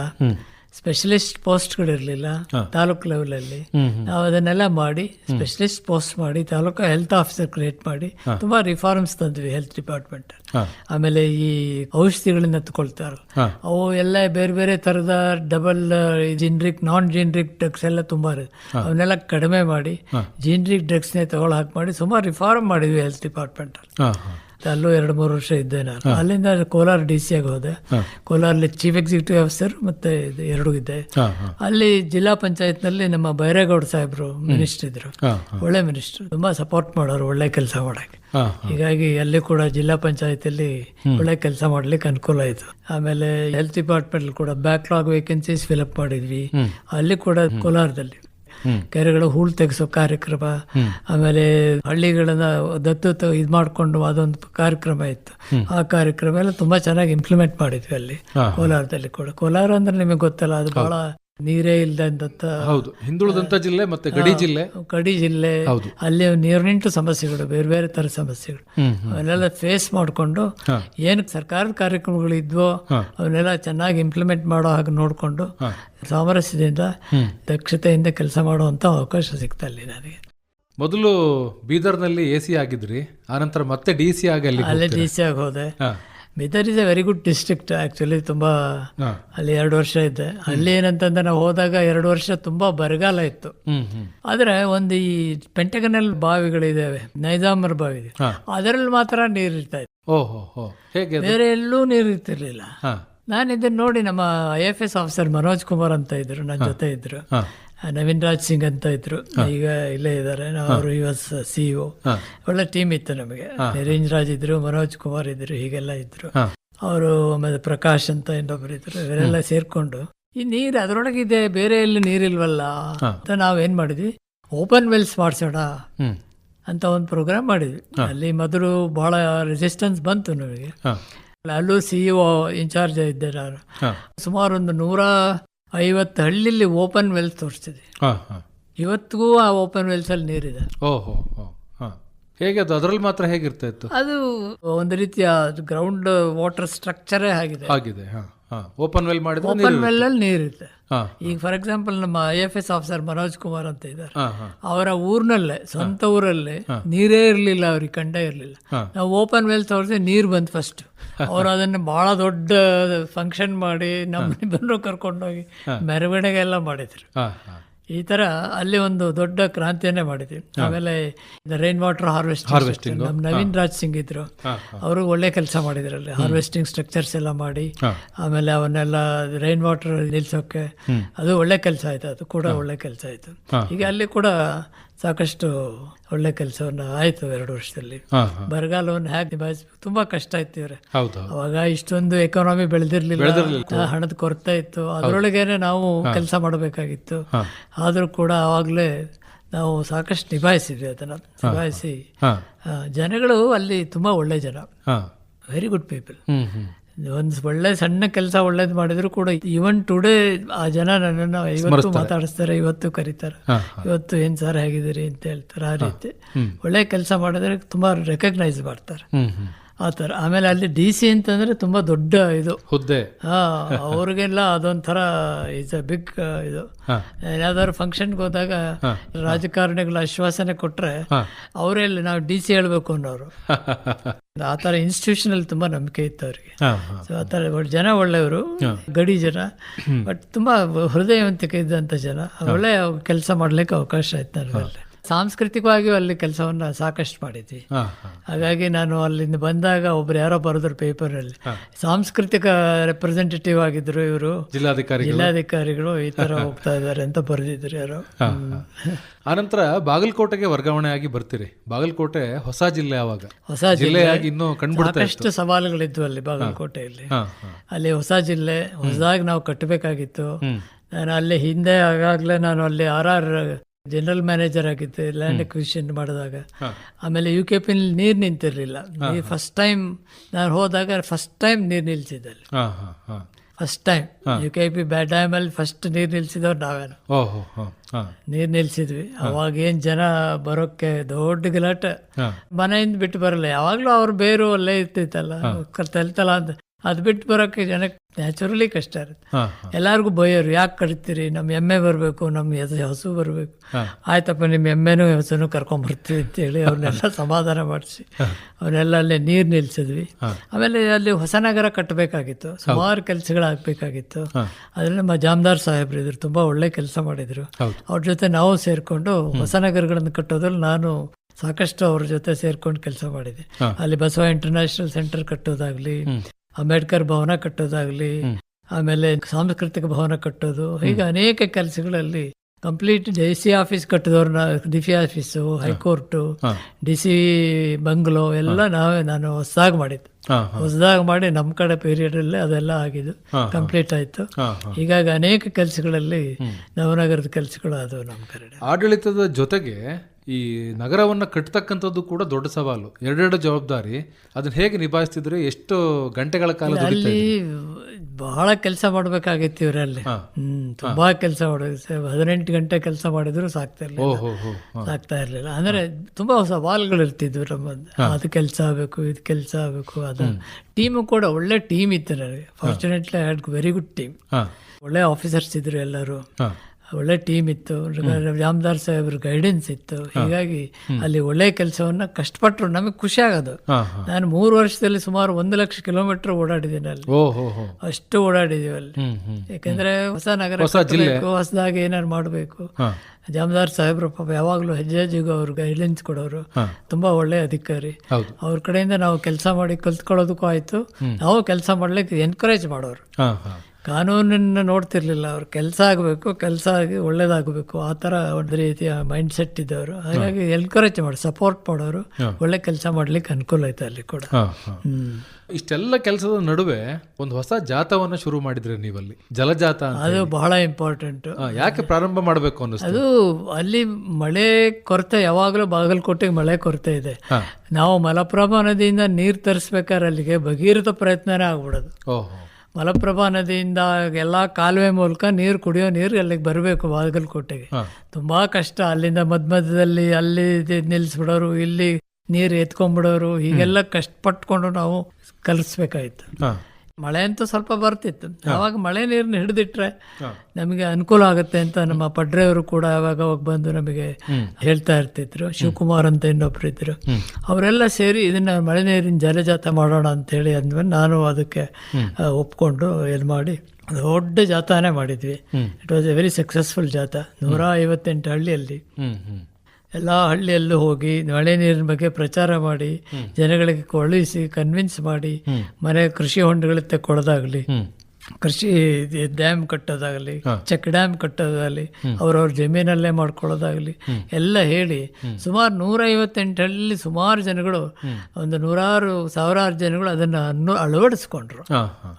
ಸ್ಪೆಷಲಿಸ್ಟ್ ಪೋಸ್ಟ್ಗಳಿರಲಿಲ್ಲ ತಾಲೂಕ್ ಲೆವೆಲಲ್ಲಿ ನಾವು ಅದನ್ನೆಲ್ಲ ಮಾಡಿ ಸ್ಪೆಷಲಿಸ್ಟ್ ಪೋಸ್ಟ್ ಮಾಡಿ ತಾಲೂಕು ಹೆಲ್ತ್ ಆಫೀಸರ್ ಕ್ರಿಯೇಟ್ ಮಾಡಿ ತುಂಬಾ ರಿಫಾರ್ಮ್ಸ್ ತಂದ್ವಿ ಹೆಲ್ತ್ ಡಿಪಾರ್ಟ್ಮೆಂಟ್ ಆಮೇಲೆ ಈ ಔಷಧಿಗಳನ್ನ ತಗೊಳ್ತಾರೆ. ಅವು ಎಲ್ಲ ಬೇರೆ ಬೇರೆ ತರದ ಡಬಲ್ ಜಿನ್ರಿಕ್ ನಾನ್ ಜಿನ್ರಿಕ್ ಡ್ರಗ್ಸ್ ಎಲ್ಲ ತುಂಬ ಇರುತ್ತೆ. ಅವನ್ನೆಲ್ಲ ಕಡಿಮೆ ಮಾಡಿ ಜಿನ್ರಿಕ್ ಡ್ರಗ್ಸ್ನೇ ತಗೊಳ್ಳೋ ಹಾಕಿ ಮಾಡಿ ಸುಮಾರು ರಿಫಾರ್ಮ್ ಮಾಡಿದ್ವಿ ಹೆಲ್ತ್ ಡಿಪಾರ್ಟ್ಮೆಂಟ್ ಹಾ ಹಾ. ಅಲ್ಲೂ ಎರಡು ಮೂರು ವರ್ಷ ಇದ್ದೆ ನಾನು. ಅಲ್ಲಿಂದ ಕೋಲಾರ ಡಿ ಸಿ ಆಗಿ ಹೋದೆ. ಕೋಲಾರಲ್ಲಿ ಚೀಫ್ ಎಕ್ಸಿಕ್ಯೂಟಿವ್ ಆಫೀಸರ್ ಮತ್ತೆ ಎರಡು ಇದ್ದೆ. ಅಲ್ಲಿ ಜಿಲ್ಲಾ ಪಂಚಾಯತ್ನಲ್ಲಿ ನಮ್ಮ ಬೈರೇಗೌಡ ಸಾಹೇಬರು ಮಿನಿಸ್ಟರ್ ಇದ್ರು. ಒಳ್ಳೆ ಮಿನಿಸ್ಟರ್ ತುಂಬಾ ಸಪೋರ್ಟ್ ಮಾಡೋರು ಒಳ್ಳೆ ಕೆಲಸ ಮಾಡಕ್ಕೆ. ಹೀಗಾಗಿ ಅಲ್ಲಿ ಕೂಡ ಜಿಲ್ಲಾ ಪಂಚಾಯತಿಯಲ್ಲಿ ಒಳ್ಳೆ ಕೆಲಸ ಮಾಡ್ಲಿಕ್ಕೆ ಅನುಕೂಲ ಆಯ್ತು. ಆಮೇಲೆ ಹೆಲ್ತ್ ಡಿಪಾರ್ಟ್ಮೆಂಟ್ ಕೂಡ ಬ್ಯಾಕ್ಲಾಗ್ ವೇಕೆನ್ಸೀಸ್ ಫಿಲಪ್ ಮಾಡಿದ್ವಿ. ಅಲ್ಲಿ ಕೂಡ ಕೋಲಾರದಲ್ಲಿ. ಕೆರೆಗಳ ಹೂಳು ತೆಗೆಸೋ ಕಾರ್ಯಕ್ರಮ ಆಮೇಲೆ ಹಳ್ಳಿಗಳನ್ನ ದತ್ತು ಇದು ಮಾಡಿಕೊಂಡು ಅದೊಂದು ಕಾರ್ಯಕ್ರಮ ಇತ್ತು. ಆ ಕಾರ್ಯಕ್ರಮ ಎಲ್ಲ ತುಂಬಾ ಚೆನ್ನಾಗಿ ಇಂಪ್ಲಿಮೆಂಟ್ ಮಾಡಿದ್ವಿ ಅಲ್ಲಿ ಕೋಲಾರದಲ್ಲಿ ಕೂಡ. ಕೋಲಾರ ಅಂದ್ರೆ ನಿಮಗೆ ಗೊತ್ತಲ್ಲ ಅದು ಬಹಳ ನೀರೇ ಇಲ್ಲದಂತ ಹೌದು. ಹಿಂದುಳಿದಂಥ ಜಿಲ್ಲೆ ಮತ್ತೆ ಗಡಿ ಜಿಲ್ಲೆ. ಗಡಿ ಜಿಲ್ಲೆ. ಅಲ್ಲಿ ನೀರಿನಿಂಟು ಸಮಸ್ಯೆಗಳು ಬೇರೆ ಬೇರೆ ತರ ಸಮಸ್ಯೆಗಳು. ಅವನ್ನೆಲ್ಲ ಫೇಸ್ ಮಾಡಿಕೊಂಡು ಏನು ಸರ್ಕಾರದ ಕಾರ್ಯಕ್ರಮಗಳು ಇದ್ವೋ ಅವನ್ನೆಲ್ಲ ಚೆನ್ನಾಗಿ ಇಂಪ್ಲಿಮೆಂಟ್ ಮಾಡೋ ಹಾಗೆ ನೋಡಿಕೊಂಡು ಸಾಮರಸ್ಯದಿಂದ ದಕ್ಷತೆಯಿಂದ ಕೆಲಸ ಮಾಡುವಂತ ಅವಕಾಶ ಸಿಗ್ತಾ ಅಲ್ಲಿ ನನಗೆ. ಮೊದಲು ಬೀದರ್ನಲ್ಲಿ ಎ ಸಿ ಆಗಿದ್ರಿ ಆನಂತರ ಮತ್ತೆ ಡಿ ಸಿ ಆಗಿ ಅಲ್ಲಿ ಅಲ್ಲೇ ಡಿ ಸಿ ಆಗಿ ಹೋದೆ. Bidar is a very good district actually ತುಂಬಾ ಅಲ್ಲಿ ಎರಡು ವರ್ಷ ಇದ್ದೆ. ಅಲ್ಲಿ ಏನಂತಂದ್ರೆ ನಾವು ಹೋದಾಗ ಎರಡು ವರ್ಷ ತುಂಬಾ ಬರಗಾಲ ಇತ್ತು. ಆದ್ರೆ ಒಂದು ಈ ಪೆಂಟಗನಲ್ ಬಾವಿಗಳಿದ್ದಾವೆ ನೈಜಾಮರ್ ಬಾವಿ ಇದೆ. ಅದರಲ್ಲಿ ಮಾತ್ರ ನೀರು ಇರ್ತಾ ಇತ್ತು. ಹೇಗೆ ಬೇರೆ ಎಲ್ಲೂ ನೀರು ಇರ್ತಿರ್ಲಿಲ್ಲ. ನಾನು ಇದನ್ನ ನೋಡಿ ನಮ್ಮ I F S officer Manoj Kumar ಅಂತ ಇದ್ರು ನನ್ನ ಜೊತೆ ಇದ್ರು. ನವೀನ್ ರಾಜ್ ಸಿಂಗ್ ಅಂತ ಇದ್ರು. ಈಗ ಇಲ್ಲೇ ಇದ್ದಾರೆ. ಅವರು ಯು ಸಿ ಸಿಇಒ ಒಳ್ಳೆ ಟೀಮ್ ಇತ್ತು ನಮಗೆ. ನಿರೇಂಜ್ ರಾಜ್ ಇದ್ರು ಮನೋಜ್ ಕುಮಾರ್ ಇದ್ರು ಹೀಗೆಲ್ಲ ಇದ್ರು. ಅವರು ಆಮೇಲೆ ಪ್ರಕಾಶ್ ಅಂತ ಇನ್ನೊಬ್ರು ಇದ್ರು. ಇವರೆಲ್ಲ ಸೇರ್ಕೊಂಡು ಈ ನೀರು ಅದರೊಳಗಿದೆ ಬೇರೆ ಎಲ್ಲಿ ನೀರಿಲ್ವಲ್ಲ ಅಂತ ನಾವೇನ್ ಮಾಡಿದ್ವಿ? ಓಪನ್ ವೆಲ್ಸ್ ಮಾಡಿಸೋಣ ಅಂತ ಒಂದು ಪ್ರೋಗ್ರಾಮ್ ಮಾಡಿದ್ವಿ. ಅಲ್ಲಿ ಮೊದಲು ಬಹಳ ರೆಸಿಸ್ಟೆನ್ಸ್ ಬಂತು ನಮಗೆ. ಅಲ್ಲೂ ಸಿ ಇ ಇನ್ಚಾರ್ಜ್ ಇದ್ದೆ ನಾನು. ಸುಮಾರು ಒಂದು ನೂರ ಐವತ್ತು ಹಳ್ಳಿಲಿ ಓಪನ್ ವೆಲ್ಸ್ ತೋರಿಸ್ತಿದೆ. ಹಾಂ ಹಾಂ. ಇವತ್ತಿಗೂ ಆ ಓಪನ್ ವೆಲ್ಸಲ್ಲಿ ನೀರಿದೆ. ಓಹೋ ಹೇಗೆ ಅದು? ಅದರಲ್ಲಿ ಮಾತ್ರ ಹೇಗಿರ್ತಾ ಇತ್ತು? ಅದು ಒಂದು ರೀತಿಯ ಗ್ರೌಂಡ್ ವಾಟರ್ ಸ್ಟ್ರಕ್ಚರೇ ಆಗಿದೆ. ಆಗಿದೆ ಓಪನ್ ವೆಲ್ ಮಾಡಿದ್ರೆ ಓಪನ್ ವೆಲ್ ಅಲ್ಲಿ ನೀರಿದೆ ಈಗ ಫಾರ್ ಎಕ್ಸಾಂಪಲ್ ನಮ್ಮ I F S officer Manoj Kumar ಅಂತ ಇದ್ದಾರೆ. ಅವರ ಊರಿನಲ್ಲೇ ಸ್ವಂತ ಊರಲ್ಲೇ ನೀರೇ ಇರಲಿಲ್ಲ ಅವ್ರಿಗೆ ಕಂಡ ಇರಲಿಲ್ಲ. ನಾವು ಓಪನ್ ವೆಲ್ ತೋರಿಸಿ ನೀರು ಬಂತು ಫಸ್ಟ್ ಅವರು ಅದನ್ನ ಬಹಳ ದೊಡ್ಡ ಫಂಕ್ಷನ್ ಮಾಡಿ ನಮ್ಮ ನಮ್ಮನ್ನು ಕರ್ಕೊಂಡೋಗಿ ಮೆರವಣಿಗೆ ಎಲ್ಲ ಮಾಡಿದ್ರು. ಈ ತರ ಅಲ್ಲಿ ಒಂದು ದೊಡ್ಡ ಕ್ರಾಂತಿಯನ್ನೇ ಮಾಡಿದ್ವಿ. ಆಮೇಲೆ ರೈನ್ ವಾಟರ್ ಹಾರ್ವೆಸ್ಟಿಂಗ್ ನಮ್ ನವೀನ್ ರಾಜ್ ಸಿಂಗ್ ಇದ್ರು. ಅವರು ಒಳ್ಳೆ ಕೆಲಸ ಮಾಡಿದ್ರಲ್ಲಿ ಹಾರ್ವೆಸ್ಟಿಂಗ್ ಸ್ಟ್ರಕ್ಚರ್ಸ್ ಎಲ್ಲ ಮಾಡಿ. ಆಮೇಲೆ ಅವನ್ನೆಲ್ಲ ರೈನ್ ವಾಟರ್ ನಿಲ್ಸೋಕೆ. ಅದು ಒಳ್ಳೆ ಕೆಲಸ ಆಯ್ತು. ಅದು ಕೂಡ ಒಳ್ಳೆ ಕೆಲಸ ಆಯ್ತು. ಈಗ ಅಲ್ಲಿ ಕೂಡ ಸಾಕಷ್ಟು ಒಳ್ಳೆ ಕೆಲಸವನ್ನು ಆಯ್ತು ಎರಡು ವರ್ಷದಲ್ಲಿ. ಬರಗಾಲವನ್ನು ಹೇಗೆ ನಿಭಾಯಿಸ್ಬೇಕು ತುಂಬಾ ಕಷ್ಟ ಇತ್ತು ಇವ್ರೆ. ಅವಾಗ ಇಷ್ಟೊಂದು ಎಕಾನಮಿ ಬೆಳೆದಿರ್ಲಿಲ್ಲ. ಹಣದ ಕೊರತೆ ಇತ್ತು. ಅದರೊಳಗೇನೆ ನಾವು ಕೆಲಸ ಮಾಡಬೇಕಾಗಿತ್ತು. ಆದರೂ ಕೂಡ ಆವಾಗಲೇ ನಾವು ಸಾಕಷ್ಟು ನಿಭಾಯಿಸಿದ್ವಿ ಅದನ್ನ. ನಿಭಾಯಿಸಿ ಹಾಂ. ಜನಗಳು ಅಲ್ಲಿ ತುಂಬಾ ಒಳ್ಳೆ ಜನ. ವೆರಿ ಗುಡ್ ಪೀಪಲ್ ಒಂದು ಒಳ್ಳೆ ಸಣ್ಣ ಕೆಲಸ ಒಳ್ಳೇದು ಮಾಡಿದ್ರು ಕೂಡ ಇವನ್ ಟುಡೇ ಆ ಜನ ನನ್ನನ್ನು ಇವತ್ತು ಮಾತಾಡಿಸ್ತಾರೆ ಇವತ್ತು ಕರೀತಾರೆ. ಇವತ್ತು ಏನ್ ಸರ್ ಹೇಗಿದ್ದೀರಿ ಅಂತ ಹೇಳ್ತಾರೆ. ಆ ರೀತಿ ಒಳ್ಳೆ ಕೆಲಸ ಮಾಡಿದ್ರೆ ತುಂಬಾ ರೆಕಗ್ನೈಸ್ ಮಾಡ್ತಾರೆ. ಆ ಥರ. ಆಮೇಲೆ ಅಲ್ಲಿ ಡಿ ಸಿ ಅಂತಂದರೆ ತುಂಬ ದೊಡ್ಡ ಇದು. ಹುದ್ದೆ. ಹಾಂ ಅವ್ರಿಗೆಲ್ಲ ಅದೊಂಥರ ಇಸ್ ಅ ಬಿಗ್ ಇದು. ಯಾವ್ದಾದ್ರು ಫಂಕ್ಷನ್ಗೆ ಹೋದಾಗ ರಾಜಕಾರಣಿಗಳ ಆಶ್ವಾಸನೆ ಕೊಟ್ಟರೆ ಅವರೇ ಅವರೆಲ್ಲ ನಾವು ಡಿ ಸಿ ಹೇಳಬೇಕು ಅನ್ನೋರು. ಆ ಥರ ಇನ್ಸ್ಟಿಟ್ಯೂಷನಲ್ಲಿ ತುಂಬ ನಂಬಿಕೆ ಇತ್ತು ಅವ್ರಿಗೆ. ಸೊ ಆ ಥರ ಜನ ಒಳ್ಳೆಯವರು ಗಡಿ ಜನ ಬಟ್ ತುಂಬ ಹೃದಯವಂತಿಕೆ ಇದ್ದಂಥ ಜನ. ಒಳ್ಳೆ ಕೆಲಸ ಮಾಡ್ಲಿಕ್ಕೆ ಅವಕಾಶ ಆಯ್ತು ನನಗೆ ಸಾಂಸ್ಕೃತಿಕವಾಗಿಯೂ ಅಲ್ಲಿ ಕೆಲಸವನ್ನು ಸಾಕಷ್ಟು ಮಾಡಿದ್ವಿ. ಹಾಗಾಗಿ ನಾನು ಅಲ್ಲಿಂದ ಬಂದಾಗ ಒಬ್ರು ಯಾರೋ ಬರೆದ್ರು ಪೇಪರಲ್ಲಿ. ಸಾಂಸ್ಕೃತಿಕ ರೆಪ್ರೆಸೆಂಟೇಟಿವ್ ಆಗಿದ್ರು ಇವರು. ಜಿಲ್ಲಾಧಿಕಾರಿ ಜಿಲ್ಲಾಧಿಕಾರಿಗಳು ಈ ತರ ಹೋಗ್ತಾ ಇದ್ದಾರೆ ಅಂತ ಬರೆದಿದ್ರು ಯಾರೋ. ಆನಂತರ ಬಾಗಲಕೋಟೆಗೆ ವರ್ಗಾವಣೆ ಆಗಿ ಬರ್ತೀರಿ. ಬಾಗಲಕೋಟೆ ಹೊಸ ಜಿಲ್ಲೆ ಆವಾಗ. ಹೊಸ ಜಿಲ್ಲೆ. ಜಿಲ್ಲೆಯಾಗಿ ಇನ್ನೂ ಕಂಡುಬಿಡ್ತಾ ಸಾಕಷ್ಟು ಸವಾಲುಗಳಿದ್ವು ಅಲ್ಲಿ ಬಾಗಲಕೋಟೆಯಲ್ಲಿ. ಅಲ್ಲಿ ಹೊಸ ಜಿಲ್ಲೆ ಹೊಸದಾಗಿ ನಾವು ಕಟ್ಟಬೇಕಾಗಿತ್ತು. ನಾನು ಅಲ್ಲಿ ಹಿಂದೆ ಆಗಾಗಲೇ ನಾನು ಅಲ್ಲಿ ಆರ್ ಆರ್ ಜನರಲ್ ಮ್ಯಾನೇಜರ್ ಆಗಿತ್ತು ಲ್ಯಾಂಡ್ ಅಕ್ವಿಷನ್ ಮಾಡಿದಾಗ. ಆಮೇಲೆ ಯು ಕೆ ಪಿನಲ್ಲಿ ನೀರು ನಿಂತಿರಲಿಲ್ಲ. ಫಸ್ಟ್ ಟೈಮ್ ನಾನು ಹೋದಾಗ ಫಸ್ಟ್ ಟೈಮ್ ನೀರು ನಿಲ್ಸಿದ್ದಲ್ಲಿ. First time U K P ಬ್ಯಾ ಡ್ಯಾಮಲ್ಲಿ ಫಸ್ಟ್ ನೀರು ನಿಲ್ಸಿದವ್ರು ನಾವೇನು. ನೀರು ನಿಲ್ಸಿದ್ವಿ. ಅವಾಗ ಏನು ಜನ ಬರೋಕ್ಕೆ ದೊಡ್ಡ ಗಲಾಟೆ. ಮನೆಯಿಂದ ಬಿಟ್ಟು ಬರಲ್ಲ. ಯಾವಾಗಲೂ ಅವ್ರ ಬೇರು ಅಲ್ಲೇ ಇರ್ತಿತ್ತಲ್ಲ. ತಲ್ತಲ್ಲ ಅಂತ. ಅದು ಬಿಟ್ಟು ಬರೋಕ್ಕೆ ಜನಕ್ಕೆ ನ್ಯಾಚುರಲಿ ಕಷ್ಟ ಇರುತ್ತೆ. ಎಲ್ಲರಿಗೂ ಬೈಯೋರು ಯಾಕೆ ಕರಿತೀರಿ? ನಮ್ಮ ಎಮ್ಮೆ ಬರಬೇಕು ನಮ್ಮ ಹಸು ಬರಬೇಕು. ಆಯ್ತಪ್ಪ ನಿಮ್ಮ ಎಮ್ಮೆನೂ ಹಸುನು ಕರ್ಕೊಂಬರ್ತೀವಿ ಅಂತೇಳಿ ಅವ್ರನ್ನೆಲ್ಲ ಸಮಾಧಾನ ಮಾಡಿಸಿ. ಅವನ್ನೆಲ್ಲ ಅಲ್ಲೇ ನೀರು ನಿಲ್ಸಿದ್ವಿ. ಆಮೇಲೆ ಅಲ್ಲಿ ಹೊಸನಗರ ಕಟ್ಟಬೇಕಾಗಿತ್ತು ಸುಮಾರು ಕೆಲಸಗಳಾಗಬೇಕಾಗಿತ್ತು. ಅದರಲ್ಲಿ ನಮ್ಮ ಜಾಮದಾರ್ ಸಾಹೇಬ್ರು ಇದ್ರು ತುಂಬ ಒಳ್ಳೆ ಕೆಲಸ ಮಾಡಿದ್ರು. ಅವ್ರ ಜೊತೆ ನಾವು ಸೇರಿಕೊಂಡು ಹೊಸನಗರಗಳನ್ನು ಕಟ್ಟೋದ್ರಲ್ಲಿ ನಾನು ಸಾಕಷ್ಟು ಅವ್ರ ಜೊತೆ ಸೇರ್ಕೊಂಡು ಕೆಲಸ ಮಾಡಿದೆ. ಅಲ್ಲಿ ಬಸವ ಇಂಟರ್ನ್ಯಾಷನಲ್ ಸೆಂಟರ್ ಕಟ್ಟೋದಾಗ್ಲಿ ಅಂಬೇಡ್ಕರ್ ಭವನ ಕಟ್ಟೋದಾಗ್ಲಿ ಆಮೇಲೆ ಸಾಂಸ್ಕೃತಿಕ ಭವನ ಕಟ್ಟೋದು ಹೀಗೆ ಅನೇಕ ಕೆಲಸಗಳಲ್ಲಿ complete D C office ಕಟ್ಟಿದವ್ರನ್ನ D C office high court. D C bungalow ಎಲ್ಲ ನಾವೇ ನಾನು ಹೊಸದಾಗಿ ಮಾಡಿದ್ದು. ಹೊಸದಾಗಿ ಮಾಡಿ ನಮ್ಮ ಕಡೆ ಪೀರಿಯಡ್ ಅಲ್ಲಿ ಅದೆಲ್ಲ ಆಗಿದ್ದು ಕಂಪ್ಲೀಟ್ ಆಯ್ತು. ಹೀಗಾಗಿ ಅನೇಕ ಕೆಲಸಗಳಲ್ಲಿ ನವನಗರದ ಕೆಲಸಗಳು ಅದು ನಮ್ಮ ಕಡೆ. ಆಡಳಿತದ ಜೊತೆಗೆ ಈ ನಗರವನ್ನ ಕಟ್ಟತಕ್ಕಂಥದ್ದು ಕೂಡ ದೊಡ್ಡ ಸವಾಲು. ಎರಡೆರಡು ಜವಾಬ್ದಾರಿ. ಅದನ್ನ ಹೇಗೆ ನಿಭಾಯಿಸ್ತಿದ್ರೆ ಎಷ್ಟು ಗಂಟೆಗಳ ಕಾಲ ಅಲ್ಲಿ? ಬಹಳ ಕೆಲಸ ಮಾಡಬೇಕಾಗಿತ್ತು ಇವರಲ್ಲಿ ತುಂಬಾ ಕೆಲಸ ಮಾಡಬೇಕು ಹದಿನೆಂಟು ಗಂಟೆ ಕೆಲಸ ಮಾಡಿದ್ರು ಸಾಕ್ತಾ ಇರಲಿಲ್ಲ. ಸಾಕ್ತಾ ಇರಲಿಲ್ಲ. ಅಂದ್ರೆ ತುಂಬಾ ಸವಾಲುಗಳು ಇರ್ತಿದ್ವು ನಮ್ಮ ಅದು ಕೆಲಸ ಆಗಬೇಕು ಇದು ಕೆಲಸ ಆಗಬೇಕು ಅದು. ಟೀಮ್ ಕೂಡ ಒಳ್ಳೆ ಟೀಮ್ ಇತ್ತು ನನಗೆ. Fortunately had very good team ಒಳ್ಳೆ ಆಫೀಸರ್ಸ್ ಇದ್ರು ಎಲ್ಲರೂ. ಒಳ್ಳೆ ಟೀಮ್ ಇತ್ತು. ಜಾಮದಾರ್ ಸಾಹೇಬ್ರ ಗೈಡೆನ್ಸ್ ಇತ್ತು. ಹೀಗಾಗಿ ಅಲ್ಲಿ ಒಳ್ಳೆ ಕೆಲಸವನ್ನ ಕಷ್ಟಪಟ್ಟರು ನಮಗೆ ಖುಷಿ ಆಗೋದು. ನಾನು ಮೂರು ವರ್ಷದಲ್ಲಿ ಸುಮಾರು ಒಂದು ಲಕ್ಷ ಕಿಲೋಮೀಟರ್ ಓಡಾಡಿದ್ದೀನಿ ಅಲ್ಲಿ. ಅಷ್ಟು ಓಡಾಡಿದೀವಿ ಅಲ್ಲಿ. ಯಾಕಂದ್ರೆ ಹೊಸ ನಗರ ಹೊಸದಾಗಿ ಏನಾರು ಮಾಡಬೇಕು. ಜಾಮದಾರ್ ಸಾಹೇಬ್ರು ಪಾಪ ಯಾವಾಗಲೂ ಹೆಜ್ಜೆ ಹೆಜ್ಜೆಗೂ ಅವ್ರು ಗೈಡ್ಲೈನ್ಸ್ ಕೊಡೋರು. ತುಂಬಾ ಒಳ್ಳೆ ಅಧಿಕಾರಿ. ಅವ್ರ ಕಡೆಯಿಂದ ನಾವು ಕೆಲಸ ಮಾಡಿ ಕಲ್ತ್ಕೊಳ್ಳೋದಕ್ಕೂ ಆಯ್ತು. ನಾವು ಕೆಲಸ ಮಾಡ್ಲಿಕ್ಕೆ ಎನ್ಕರೇಜ್ ಮಾಡೋರು. ಕಾನೂನನ್ನ ನೋಡ್ತಿರ್ಲಿಲ್ಲ ಅವ್ರು. ಕೆಲಸ ಆಗಬೇಕು ಕೆಲಸ ಆಗಿ ಒಳ್ಳೇದಾಗಬೇಕು. ಆ ಥರ ಒಂದು ರೀತಿಯ ಮೈಂಡ್ ಸೆಟ್ ಇದ್ದವರು. ಹಾಗಾಗಿ ಎನ್ಕರೇಜ್ ಮಾಡಿ ಸಪೋರ್ಟ್ ಮಾಡೋರು ಒಳ್ಳೆ ಕೆಲಸ ಮಾಡಲಿಕ್ಕೆ ಅನುಕೂಲ ಆಯ್ತು ಅಲ್ಲಿ ಕೂಡ. ಇಷ್ಟೆಲ್ಲ ಕೆಲಸದ ನಡುವೆ ಒಂದು ಹೊಸ ಜಾತವನ್ನ ಶುರು ಮಾಡಿದ್ರೆ ನೀವಲ್ಲಿ ಜಲಜಾತ ಅದು ಬಹಳ ಇಂಪಾರ್ಟೆಂಟ್ ಯಾಕೆ ಪ್ರಾರಂಭ ಮಾಡಬೇಕು ಅನ್ನಿಸ್ತು? ಅದು ಅಲ್ಲಿ ಮಳೆ ಕೊರತೆ ಯಾವಾಗಲೂ ಬಾಗಲಕೋಟೆಗೆ ಮಳೆ ಕೊರತೆ ಇದೆ. ನಾವು ಮಲಪ್ರಭಾ ನದಿಯಿಂದ ನೀರು ತರಿಸ್ಬೇಕಾದ್ರೆ ಅಲ್ಲಿಗೆ ಭಗೀರಥ ಪ್ರಯತ್ನನೇ ಆಗ್ಬಿಡೋದು. ಓಹೋ. ಮಲಪ್ರಭಾ ನದಿಯಿಂದ ಎಲ್ಲ ಕಾಲುವೆ ಮೂಲಕ ನೀರು ಕುಡಿಯೋ ನೀರು ಅಲ್ಲಿಗೆ ಬರಬೇಕು ಬಾಗಲಕೋಟೆಗೆ. ತುಂಬ ಕಷ್ಟ. ಅಲ್ಲಿಂದ ಮಧ್ಯ ಮಧ್ಯದಲ್ಲಿ ಅಲ್ಲಿ ನಿಲ್ಲಿಸ್ಬಿಡೋರು ಇಲ್ಲಿ ನೀರು ಎತ್ಕೊಂಡ್ಬಿಡೋರು ಹೀಗೆಲ್ಲ ಕಷ್ಟಪಟ್ಕೊಂಡು ನಾವು ಕಲಿಸ್ಬೇಕಾಯ್ತು. ಮಳೆ ಅಂತೂ ಸ್ವಲ್ಪ ಬರ್ತಿತ್ತು. ಆವಾಗ ಮಳೆ ನೀರನ್ನ ಹಿಡಿದಿಟ್ರೆ. ನಮಗೆ ಅನುಕೂಲ ಆಗುತ್ತೆ ಅಂತ ನಮ್ಮ ಪಡ್ರೆಯವರು ಕೂಡ ಅವಾಗ ಅವಾಗ ಬಂದು ನಮಗೆ ಹೇಳ್ತಾ ಇರ್ತಿದ್ರು. ಶಿವಕುಮಾರ್ ಅಂತ ಇನ್ನೊಬ್ರು ಇದ್ರು. ಅವರೆಲ್ಲ ಸೇರಿ ಇದನ್ನ ಮಳೆ ನೀರಿನ ಜಲಜಾತ ಮಾಡೋಣ ಅಂತೇಳಿ ಅಂದ್ಮೇಲೆ ನಾನು ಅದಕ್ಕೆ ಒಪ್ಕೊಂಡು ಇದು ಮಾಡಿ ದೊಡ್ಡ ಜಾತಾನೇ ಮಾಡಿದ್ವಿ. It was a very successful ಜಾತ. ನೂರ ಐವತ್ತೆಂಟು ಹಳ್ಳಿಯಲ್ಲಿ. ಎಲ್ಲ ಹಳ್ಳಿಯಲ್ಲೂ ಹೋಗಿ ಮಳೆ ನೀರಿನ ಬಗ್ಗೆ ಪ್ರಚಾರ ಮಾಡಿ ಜನಗಳಿಗೆ ಕಳುಹಿಸಿ ಕನ್ವಿನ್ಸ್ ಮಾಡಿ ಮನೆ ಕೃಷಿ ಹೊಂಡಗಳಿಗೆ ತಕ್ಕೊಳ್ಳೋದಾಗ್ಲಿ ಕೃಷಿ ಡ್ಯಾಮ್ ಕಟ್ಟೋದಾಗಲಿ ಚೆಕ್ ಡ್ಯಾಮ್ ಕಟ್ಟೋದಾಗಲಿ ಅವ್ರವ್ರ ಜಮೀನಲ್ಲೇ ಮಾಡ್ಕೊಳ್ಳೋದಾಗಲಿ ಎಲ್ಲ ಹೇಳಿ ಸುಮಾರು ನೂರ ಐವತ್ತೆಂಟು ಹಳ್ಳಿ ಸುಮಾರು ಜನಗಳು ಒಂದು ನೂರಾರು ಸಾವಿರಾರು ಜನಗಳು ಅದನ್ನ ಅಳವಡಿಸ್ಕೊಂಡ್ರು.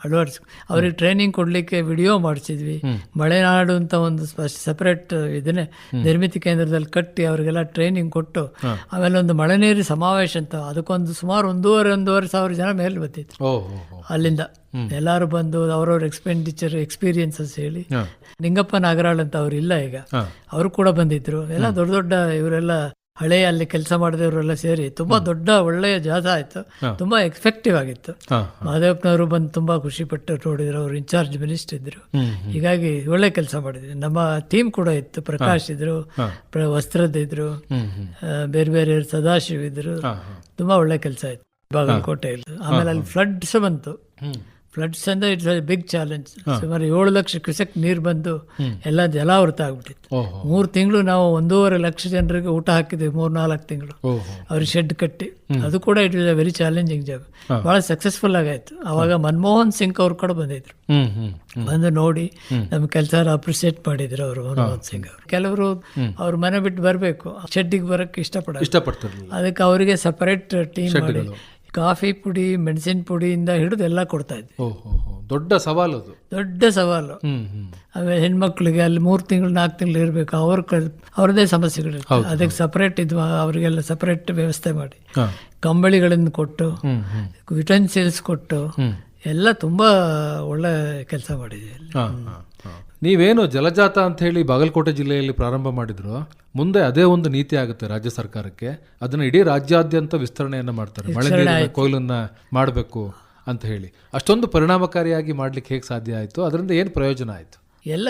ಅಳವಡಿಸ್ ಅವ್ರಿಗೆ ಟ್ರೈನಿಂಗ್ ಕೊಡಲಿಕ್ಕೆ ವಿಡಿಯೋ ಮಾಡಿಸಿದ್ವಿ. ಮಳೆನಾಡು ಅಂತ ಒಂದು ಸಪರೇಟ್ ಇದನ್ನೇ ನಿರ್ಮಿತಿ ಕೇಂದ್ರದಲ್ಲಿ ಕಟ್ಟಿ ಅವರಿಗೆಲ್ಲ ಟ್ರೈನಿಂಗ್ ಕೊಟ್ಟು ಆಮೇಲೆ ಒಂದು ಮಳೆ ನೀರು ಸಮಾವೇಶ ಅಂತ ಅದಕ್ಕೊಂದು ಸುಮಾರು ಒಂದೂವರೆ ಒಂದೂವರೆ ಸಾವಿರ ಜನ ಮೇಲೆ ಹೋ ಅಲ್ಲಿಂದ. ಎಲ್ಲರೂ ಬಂದು ಅವ್ರವ್ರ ಎಕ್ಸ್ಪೆಂಡಿಚರ್ ಎಕ್ಸ್ಪೀರಿಯನ್ಸಸ್ ಹೇಳಿ ನಿಂಗಪ್ಪ ನಾಗರಾಳ್ ಅಂತ ಅವ್ರು ಇಲ್ಲ ಈಗ. ಅವರು ಕೂಡ ಬಂದಿದ್ರು. ಎಲ್ಲ ದೊಡ್ಡ ದೊಡ್ಡ ಇವರೆಲ್ಲ ಹಳೆ ಅಲ್ಲಿ ಕೆಲಸ ಮಾಡಿದವರೆಲ್ಲ ಸೇರಿ ತುಂಬಾ ದೊಡ್ಡ ಒಳ್ಳೆಯ ಜಾತ ಆಯ್ತು. ತುಂಬಾ ಎಫೆಕ್ಟಿವ್ ಆಗಿತ್ತು. ಹಾ ಮಹದೇವಪ್ಪನವರು ಬಂದು ತುಂಬಾ ಖುಷಿ ಪಟ್ಟು ನೋಡಿದ್ರು. ಅವರು ಇನ್ಚಾರ್ಜ್ ಮಿನಿಸ್ಟರ್ ಇದ್ರು. ಹೀಗಾಗಿ ಒಳ್ಳೆ ಕೆಲಸ ಮಾಡಿದ್ರು. ನಮ್ಮ ಟೀಮ್ ಕೂಡ ಇತ್ತು. ಪ್ರಕಾಶ್ ಇದ್ರು ಪ್ರ- ವಸ್ತ್ರದ್ ಇದ್ರು ಹ್ಮ್ ಹ್ಮ್. ಆ, ಬೇರೆ ಬೇರೆ ಸದಾಶಿವ್ ಇದ್ರು. ತುಂಬಾ ಒಳ್ಳೆ ಕೆಲಸ ಆಯ್ತು. ಬಾಗಲಕೋಟೆ ಆಮೇಲೆ ಅಲ್ಲಿ ಫ್ಲಡ್ಸ್ ಬಂತು. ಫ್ಲಡ್ಸ್ ಅಂದ್ರೆ ಇಟ್ಸ್ ಬಿಗ್ ಚಾಲೆಂಜ್ ಸುಮಾರು ಏಳು ಲಕ್ಷ ಕ್ಯೂಸೆಕ್ ನೀರು ಬಂದು ಎಲ್ಲ ಜಲಾವೃತ ಆಗ್ಬಿಟ್ಟಿತ್ತು. ಮೂರು ತಿಂಗಳು ನಾವು ಒಂದೂವರೆ ಲಕ್ಷ ಜನರಿಗೆ ಊಟ ಹಾಕಿದ್ವಿ ಮೂರ್ ನಾಲ್ಕು ತಿಂಗಳು. ಅವ್ರ ಅವ್ರಿಗೆ ಶೆಡ್ ಕಟ್ಟಿ ಅದು ಕೂಡ it was a very challenging job ಬಹಳ ಸಕ್ಸಸ್ಫುಲ್ ಆಗಾಯ್ತು. ಅವಾಗ ಮನಮೋಹನ್ ಸಿಂಗ್ ಅವ್ರು ಕೂಡ ಬಂದಿದ್ರು. ಬಂದು ನೋಡಿ ನಮ್ಮ ಕೆಲಸ ಅಪ್ರಿಸಿಯೇಟ್ ಮಾಡಿದ್ರು ಅವರು ಮನಮೋಹನ್ ಸಿಂಗ್ ಅವರು. ಕೆಲವರು ಅವ್ರ ಮನೆ ಬಿಟ್ಟು ಬರಬೇಕು. ಶೆಡ್ಡಿಗೆ ಬರಕ್ಕೆ ಇಷ್ಟಪಡ ಇಷ್ಟಪಡ್ತಾರೆ ಅದಕ್ಕೆ ಅವರಿಗೆ ಸಪರೇಟ್ ಟೀಮ್ ಮಾಡಿ ಕಾಫಿ ಪುಡಿ ಮೆಣಸಿನ ಪುಡಿಯಿಂದ ಹಿಡಿದು ಎಲ್ಲ ಕೊಡ್ತಾ ಇದ್ವಿ. ದೊಡ್ಡ ಸವಾಲು ಅದು. ದೊಡ್ಡ ಸವಾಲು. ಆಮೇಲೆ ಹೆಣ್ಮಕ್ಳಿಗೆ ಅಲ್ಲಿ ಮೂರು ತಿಂಗಳು ನಾಲ್ಕು ತಿಂಗಳು ಇರಬೇಕು. ಅವ್ರ ಅವ್ರದ್ದೇ ಸಮಸ್ಯೆಗಳು ಅದಕ್ಕೆ ಸಪ್ರೇಟ್ ಇದು ಅವರಿಗೆಲ್ಲ ಸಪ್ರೇಟ್ ವ್ಯವಸ್ಥೆ ಮಾಡಿ. ಕಂಬಳಿಗಳನ್ನು ಕೊಟ್ಟು ಯುಟೆನ್ಸಿಲ್ಸ್ ಕೊಟ್ಟು ಎಲ್ಲ ತುಂಬಾ ಒಳ್ಳೆ ಕೆಲಸ ಮಾಡಿದೆ. ನೀವೇನು ಜಲಜಾತ ಅಂತ ಹೇಳಿ ಬಾಗಲಕೋಟೆ ಜಿಲ್ಲೆಯಲ್ಲಿ ಪ್ರಾರಂಭ ಮಾಡಿದ್ರು ಮುಂದೆ ಅದೇ ಒಂದು ನೀತಿ ಆಗುತ್ತೆ ರಾಜ್ಯ ಸರ್ಕಾರಕ್ಕೆ. ಅದನ್ನ ಇಡೀ ರಾಜ್ಯಾದ್ಯಂತ ವಿಸ್ತರಣೆಯನ್ನ ಮಾಡ್ತಾರೆ. ಮಳೆ ನೀರಿನ ಕೊಯ್ಲನ್ನ ಮಾಡಬೇಕು ಅಂತ ಹೇಳಿ. ಅಷ್ಟೊಂದು ಪರಿಣಾಮಕಾರಿಯಾಗಿ ಮಾಡ್ಲಿಕ್ಕೆ ಹೇಗೆ ಸಾಧ್ಯ ಆಯ್ತು? ಅದರಿಂದ ಏನು ಪ್ರಯೋಜನ ಆಯ್ತು? ಎಲ್ಲ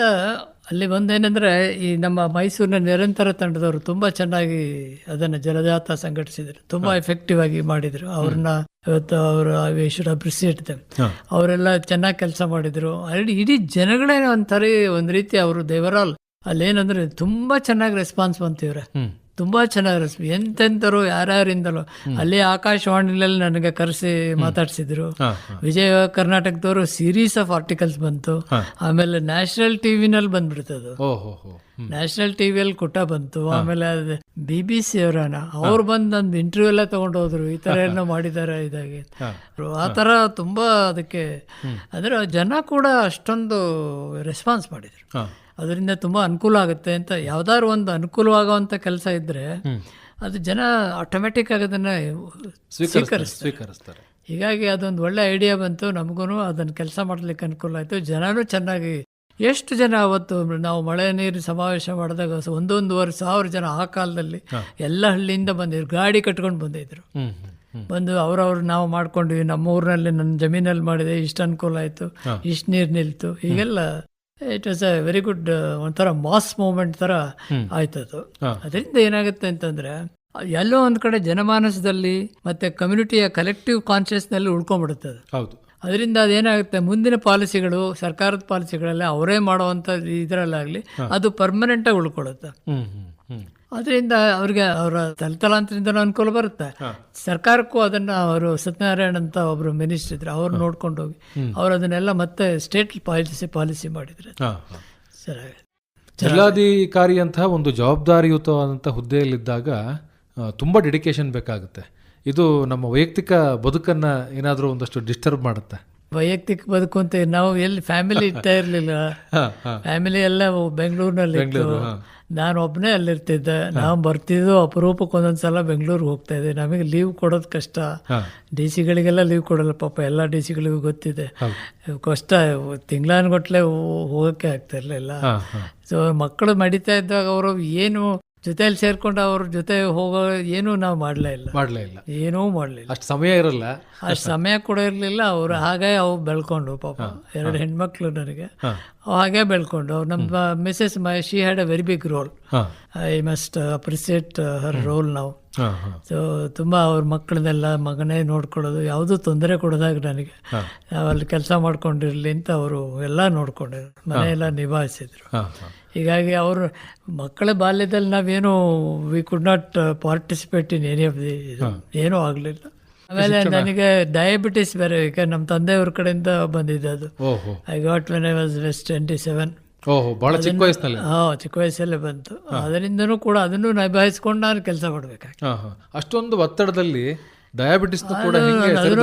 ಅಲ್ಲಿ ಬಂದೇನೆಂದ್ರೆ ಈ ನಮ್ಮ ಮೈಸೂರಿನ ನಿರಂತರ ತಂಡದವರು ತುಂಬಾ ಚೆನ್ನಾಗಿ ಅದನ್ನ ಜಲಜಾತ ಸಂಘಟಿಸಿದರು. ತುಂಬಾ ಎಫೆಕ್ಟಿವ್ ಆಗಿ ಮಾಡಿದ್ರು. ಅವ್ರನ್ನ ಇವತ್ತು ಅವರು ವಿ ಶುಡ್ ಅಪ್ರಿಸಿಯೇಟ್ ದಮ್ ಅವರೆಲ್ಲ ಚೆನ್ನಾಗಿ ಕೆಲಸ ಮಾಡಿದ್ರು. ಅಲ್ಲಿ ಇಡೀ ಜನಗಳೇ ಒಂಥರ ಒಂದು ರೀತಿ ಅವರು ದೇವರಾಲ್. ಅಲ್ಲೇನಂದ್ರೆ ತುಂಬಾ ಚೆನ್ನಾಗಿ ರೆಸ್ಪಾನ್ಸ್ ಬಂತಿವ್ರೆ ತುಂಬಾ ಚೆನ್ನಾಗಿ ರಸ್ಮಿ ಎಂತೆಂಥರು ಯಾರ್ಯಾರಿಂದಲೋ. ಅಲ್ಲಿ ಆಕಾಶವಾಣಿಯಲ್ಲಿ ನನಗೆ ಕರೆಸಿ ಮಾತಾಡ್ಸಿದ್ರು. ವಿಜಯ ಕರ್ನಾಟಕದವರು ಸೀರೀಸ್ ಆಫ್ ಆರ್ಟಿಕಲ್ಸ್ ಬಂತು. ಆಮೇಲೆ ನ್ಯಾಷನಲ್ ಟಿವಿನಲ್ಲಿ ಬಂದ್ಬಿಡ್ತದು. ನ್ಯಾಷನಲ್ ಟಿ ವಿಯಲ್ಲಿ ನ್ಯಾಷನಲ್ ಟಿವಿಯಲ್ಲಿ ಕುಟ ಬಂತು. ಆಮೇಲೆ ಬಿ ಬಿ ಸಿ ಅವರನ ಅವ್ರು ಬಂದು ನಂದು ಇಂಟರ್ವ್ಯೂ ಎಲ್ಲ ತಗೊಂಡು ಹೋದ್ರು ಈ ತರ ಏನೋ ಮಾಡಿದ್ದಾರೆ ಇದಾಗಿ. ಆ ತರ ತುಂಬಾ ಅದಕ್ಕೆ ಅಂದ್ರೆ ಜನ ಕೂಡ ಅಷ್ಟೊಂದು ರೆಸ್ಪಾನ್ಸ್ ಮಾಡಿದ್ರು. ಅದರಿಂದ ತುಂಬಾ ಅನುಕೂಲ ಆಗುತ್ತೆ ಅಂತ ಯಾವ್ದಾದ್ರು ಒಂದು ಅನುಕೂಲವಾಗುವಂತ ಕೆಲಸ ಇದ್ರೆ ಅದು ಜನ ಆಟೋಮೆಟಿಕ್ ಆಗಿ ಅದನ್ನ ಸ್ವೀಕರಿಸ್ತಾರೆ ಸ್ವೀಕರಿಸ್ತಾರೆ. ಹೀಗಾಗಿ ಅದೊಂದು ಒಳ್ಳೆ ಐಡಿಯಾ ಬಂತು ನಮಗೂ ಅದನ್ನು ಕೆಲಸ ಮಾಡಲಿಕ್ಕೆ ಅನುಕೂಲ ಆಯಿತು. ಜನನೂ ಚೆನ್ನಾಗಿ ಎಷ್ಟು ಜನ ಅವತ್ತು ನಾವು ಮಳೆ ನೀರು ಸಮಾವೇಶ ಮಾಡಿದಾಗ ಒಂದೊಂದುವರೆ ಸಾವಿರ ಜನ ಆ ಕಾಲದಲ್ಲಿ ಎಲ್ಲ ಹಳ್ಳಿಯಿಂದ ಬಂದಿದ್ರು ಗಾಡಿ ಕಟ್ಕೊಂಡು ಬಂದಿದ್ರು. ಬಂದು ಅವ್ರವ್ರು ನಾವು ಮಾಡ್ಕೊಂಡ್ವಿ ನಮ್ಮ ಊರಿನಲ್ಲಿ ನನ್ನ ಜಮೀನಲ್ಲಿ ಮಾಡಿದೆ ಇಷ್ಟು ಅನುಕೂಲ ಆಯಿತು ಇಷ್ಟು ನೀರು ನಿಲ್ತು ಹೀಗೆಲ್ಲ it was a very good ಒಂಥರ ಮಾಸ್ ಮೂಮೆಂಟ್ ಥರ ಆಯ್ತದು. ಅದು ಅದರಿಂದ ಏನಾಗುತ್ತೆ ಅಂತಂದ್ರೆ ಎಲ್ಲೋ ಒಂದ್ ಕಡೆ ಜನಮಾನಸದಲ್ಲಿ ಮತ್ತೆ ಕಮ್ಯುನಿಟಿಯ ಕಲೆಕ್ಟಿವ್ ಕಾನ್ಶಿಯಸ್ನಲ್ಲಿ ಉಳ್ಕೊಂಡ್ಬಿಡುತ್ತೆ ಅದು. ಹೌದು. ಅದರಿಂದ ಅದೇನಾಗುತ್ತೆ ಮುಂದಿನ ಪಾಲಿಸಿಗಳು ಸರ್ಕಾರದ ಪಾಲಿಸಿಗಳೆಲ್ಲ ಅವರೇ ಮಾಡುವಂತ ಇದರಲ್ಲಾಗಲಿ ಅದು ಪರ್ಮನೆಂಟಾಗಿ ಉಳ್ಕೊಳ್ಳುತ್ತೆ. ಹ್ಮ್ ಹ್ಮ್ ಹ್ಮ್. ಅದರಿಂದ ಅವ್ರಿಗೆ ಅವರ ತಲೆತಲಾಂತರಿಂದನೂ ಅನುಕೂಲ ಬರುತ್ತೆ. ಸರ್ಕಾರಕ್ಕೂ ಅದನ್ನ ಅವರು ಸತ್ಯನಾರಾಯಣ ಅಂತ ಒಬ್ರು ಮಿನಿಸ್ಟರ್ ಇದ್ರು ಅವ್ರು ನೋಡ್ಕೊಂಡು ಹೋಗಿ ಅವ್ರು ಅದನ್ನೆಲ್ಲ ಮತ್ತೆ ಸ್ಟೇಟ್ ಪಾಲಿಸಿ ಪಾಲಿಸಿ ಮಾಡಿದ್ರೆ. ಸರಿ ಜಿಲ್ಲಾಧಿಕಾರಿ ಅಂತ ಒಂದು ಜವಾಬ್ದಾರಿಯುತವಾದಂತಹ ಹುದ್ದೆಯಲ್ಲಿದ್ದಾಗ ತುಂಬಾ ಡೆಡಿಕೇಶನ್ ಬೇಕಾಗುತ್ತೆ. ಇದು ನಮ್ಮ ವೈಯಕ್ತಿಕ ಬದುಕನ್ನ ಏನಾದರೂ ಒಂದಷ್ಟು ಡಿಸ್ಟರ್ಬ್ ಮಾಡುತ್ತೆ. ವೈಯಕ್ತಿಕ ಬದುಕು ಅಂತ ನಾವು ಎಲ್ಲಿ ಫ್ಯಾಮಿಲಿ ಇರ್ತಾ ಇರ್ಲಿಲ್ಲ. ಫ್ಯಾಮಿಲಿ ಎಲ್ಲ ಬೆಂಗಳೂರಿನಲ್ಲಿ ನಾನು ಒಬ್ಬನೇ ಅಲ್ಲಿರ್ತಿದ್ದೆ. ನಾವು ಬರ್ತಿದ್ದು ಅಪರೂಪಕ್ಕೆ ಒಂದೊಂದ್ಸಲ ಬೆಂಗಳೂರಿಗೆ ಹೋಗ್ತಾ ಇದ್ದೆ. ನಮಗೆ ಲೀವ್ ಕೊಡೋದು ಕಷ್ಟ. ಡಿ ಸಿಗಳಿಗೆಲ್ಲ ಲೀವ್ ಕೊಡಲ್ಲ ಪಾಪ ಎಲ್ಲ ಡಿ ಸಿಗಳಿಗೂ ಗೊತ್ತಿದೆ ಕಷ್ಟ ತಿಂಗಳಾನ್ಗಟ್ಲೆ ಹೋಗೋಕ್ಕೆ ಆಗ್ತಾ ಇರಲಿಲ್ಲ ಹಾ, ಹಾ. ಸೊ ಮಕ್ಕಳು ಮಡಿತಾ ಇದ್ದಾಗ ಅವರು ಏನು ಜೊತೆಯಲ್ಲಿ ಸೇರ್ಕೊಂಡು ಅವ್ರ ಜೊತೆ ಹೋಗೋ ಏನೂ ನಾವು ಮಾಡಲೇ ಇಲ್ಲ. ಮಾಡ್ಲೇ ಇಲ್ಲ. ಏನೂ ಮಾಡಲಿಲ್ಲ ಅಷ್ಟು ಸಮಯ ಇರಲ್ಲ. ಅಷ್ಟು ಸಮಯ ಕೂಡ ಇರಲಿಲ್ಲ. ಅವರು ಹಾಗೆ ಅವು ಬೆಳ್ಕೊಂಡು ಪಾಪ ಎರಡು ಹೆಣ್ಮಕ್ಳು ನನಗೆ. ಅವು ಹಾಗೆ ಬೆಳ್ಕೊಂಡು ಅವ್ರು ನಮ್ಮ Mrs my she had a very big role I must appreciate her role ನಾವು. ಸೊ ತುಂಬ ಅವ್ರ ಮಕ್ಕಳನ್ನೆಲ್ಲ ಮಗನೇ ನೋಡ್ಕೊಳ್ಳೋದು ಯಾವುದು ತೊಂದರೆ ಕೊಡೋದಾಗ ನನಗೆ. ನಾವಲ್ಲಿ ಅಲ್ಲಿ ಕೆಲಸ ಮಾಡ್ಕೊಂಡಿರಲಿ ಅಂತ ಅವರು ಎಲ್ಲ ನೋಡ್ಕೊಂಡಿದ್ರು. ಮನೆಯೆಲ್ಲ ನಿಭಾಯಿಸಿದ್ರು. ಹೀಗಾಗಿ ಅವರು ಮಕ್ಕಳ ಬಾಲ್ಯದಲ್ಲಿ ನಾವೇನು we could not participate in any of the ಏನೂ ಆಗಲಿಲ್ಲ. ಆಮೇಲೆ ನನಗೆ ಡಯಾಬಿಟಿಸ್ ಬೇರೆ ಈಗ ನಮ್ಮ ತಂದೆಯವ್ರ ಕಡೆಯಿಂದ ಬಂದಿದೆ ಅದು. I got when I was west twenty seven ಚಿಕ್ಕ ವಯಸ್ಸಿನಲ್ಲಿ. ಹಾ ಚಿಕ್ಕ ವಯಸ್ಸಲ್ಲೇ ಬಂತು. ಅದರಿಂದನೂ ಕೂಡ ಅದನ್ನು ನಿಭಾಯಿಸ್ಕೊಂಡು ನಾನು ಕೆಲಸ ಮಾಡಬೇಕಾಗಿ. ಅಷ್ಟೊಂದು ಒತ್ತಡದಲ್ಲಿ ಡಯಾಬಿಟಿಸ್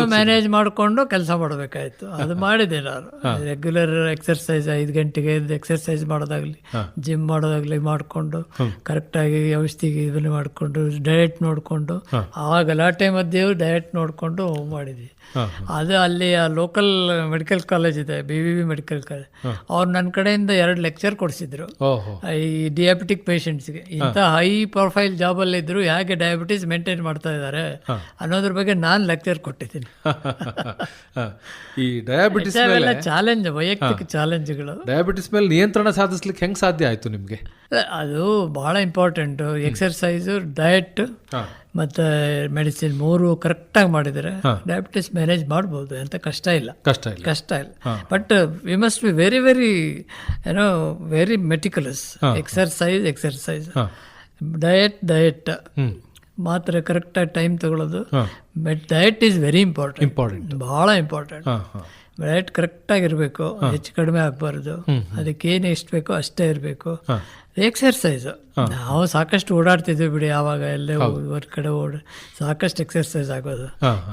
ಮ್ಯಾನೇಜ್ ಮಾಡಿಕೊಂಡು ಕೆಲಸ ಮಾಡಬೇಕಾಯ್ತು. ಅದು ಮಾಡಿದೆ ನಾನು. ರೆಗ್ಯುಲರ್ ಎಕ್ಸರ್ಸೈಸ್ ಐದು ಗಂಟೆಗೆ ಎಕ್ಸರ್ಸೈಸ್ ಮಾಡೋದಾಗ್ಲಿ ಜಿಮ್ ಮಾಡೋದಾಗ್ಲಿ ಮಾಡಿಕೊಂಡು ಕರೆಕ್ಟಾಗಿ ಔಷಧಿಗೆ ಇದನ್ನು ಮಾಡಿಕೊಂಡು ಡಯಟ್ ನೋಡಿಕೊಂಡು ಆವಾಗ ಗಲಾಟೆ ಮಧ್ಯೆಯೂ ಡಯಟ್ ನೋಡಿಕೊಂಡು ಮಾಡಿದ್ವಿ. ಅದು ಅಲ್ಲಿ ಲೋಕಲ್ ಮೆಡಿಕಲ್ ಕಾಲೇಜ್ ಇದೆ B V V medical college ಅವ್ರು ನನ್ನ ಕಡೆಯಿಂದ ಎರಡು ಲೆಕ್ಚರ್ ಕೊಡಿಸಿದ್ರು. ಈ ಡಯಾಬಿಟಿಕ್ ಪೇಷಂಟ್ಸ್ಗೆ ಇಂಥ ಹೈ. ಪ್ರೊಫೈಲ್ ಜಾಬಲ್ಲಿ ಇದ್ರು ಹೇಗೆ ಡಯಾಬಿಟಿಸ್ ಮೇಂಟೈನ್ ಮಾಡ್ತಾ ಇದ್ದಾರೆ? ಅನ್ನೋದ್ರ ಬಗ್ಗೆ ನಾನು ಲೆಕ್ಚರ್ ಕೊಟ್ಟಿದ್ದೀನಿ. ಈ ಡಯಾಬಿಟಿಸ್ ಮೇಲೆ ಚಾಲೆಂಜ್ ವೈಯಕ್ತಿಕ ಚಾಲೆಂಜ್ಗಳು ಡಯಾಬಿಟಿಸ್ ಮೇಲೆ ನಿಯಂತ್ರಣ ಸಾಧಿಸ್ಲಿಕ್ಕೆ ಹೆಂಗೆ ಸಾಧ್ಯ ಆಯಿತು ನಿಮಗೆ? ಅದು ಬಹಳ ಇಂಪಾರ್ಟೆಂಟ್ ಎಕ್ಸರ್ಸೈಸು ಡಯಟ್ ಮತ್ತೆ ಮೆಡಿಸಿನ್ ಮೂರು ಕರೆಕ್ಟಾಗಿ ಮಾಡಿದರೆ ಡಯಾಬಿಟಿಸ್ ಮ್ಯಾನೇಜ್ ಮಾಡ್ಬೋದು ಅಂತ ಕಷ್ಟ ಇಲ್ಲ. ಕಷ್ಟ ಇಲ್ಲ. ಕಷ್ಟ ಇಲ್ಲ. But we must be very very ಏನೋ very meticulous exercise exercise diet diet ಮಾತ್ರೆ ಕರೆಕ್ಟಾಗಿ ಟೈಮ್ ತಗೊಳ್ಳೋದು. But diet is very important important ಬಹಳ ಇಂಪಾರ್ಟೆಂಟ್ ಡಯಟ್ ಕರೆಕ್ಟಾಗಿರಬೇಕು ಹೆಚ್ಚು ಕಡಿಮೆ ಆಗಬಾರ್ದು. ಅದಕ್ಕೇನು ಎಷ್ಟು ಬೇಕೋ ಅಷ್ಟೇ ಇರಬೇಕು. ಎಕ್ಸರ್ಸೈಸ್ ನಾವು ಸಾಕಷ್ಟು ಓಡಾಡ್ತಿದ್ವಿ ಬಿಡಿ ಆವಾಗ ಎಲ್ಲೇ ಒಂದು ಕಡೆ ಓಡ ಸಾಕಷ್ಟು ಎಕ್ಸರ್ಸೈಸ್ ಆಗೋದು.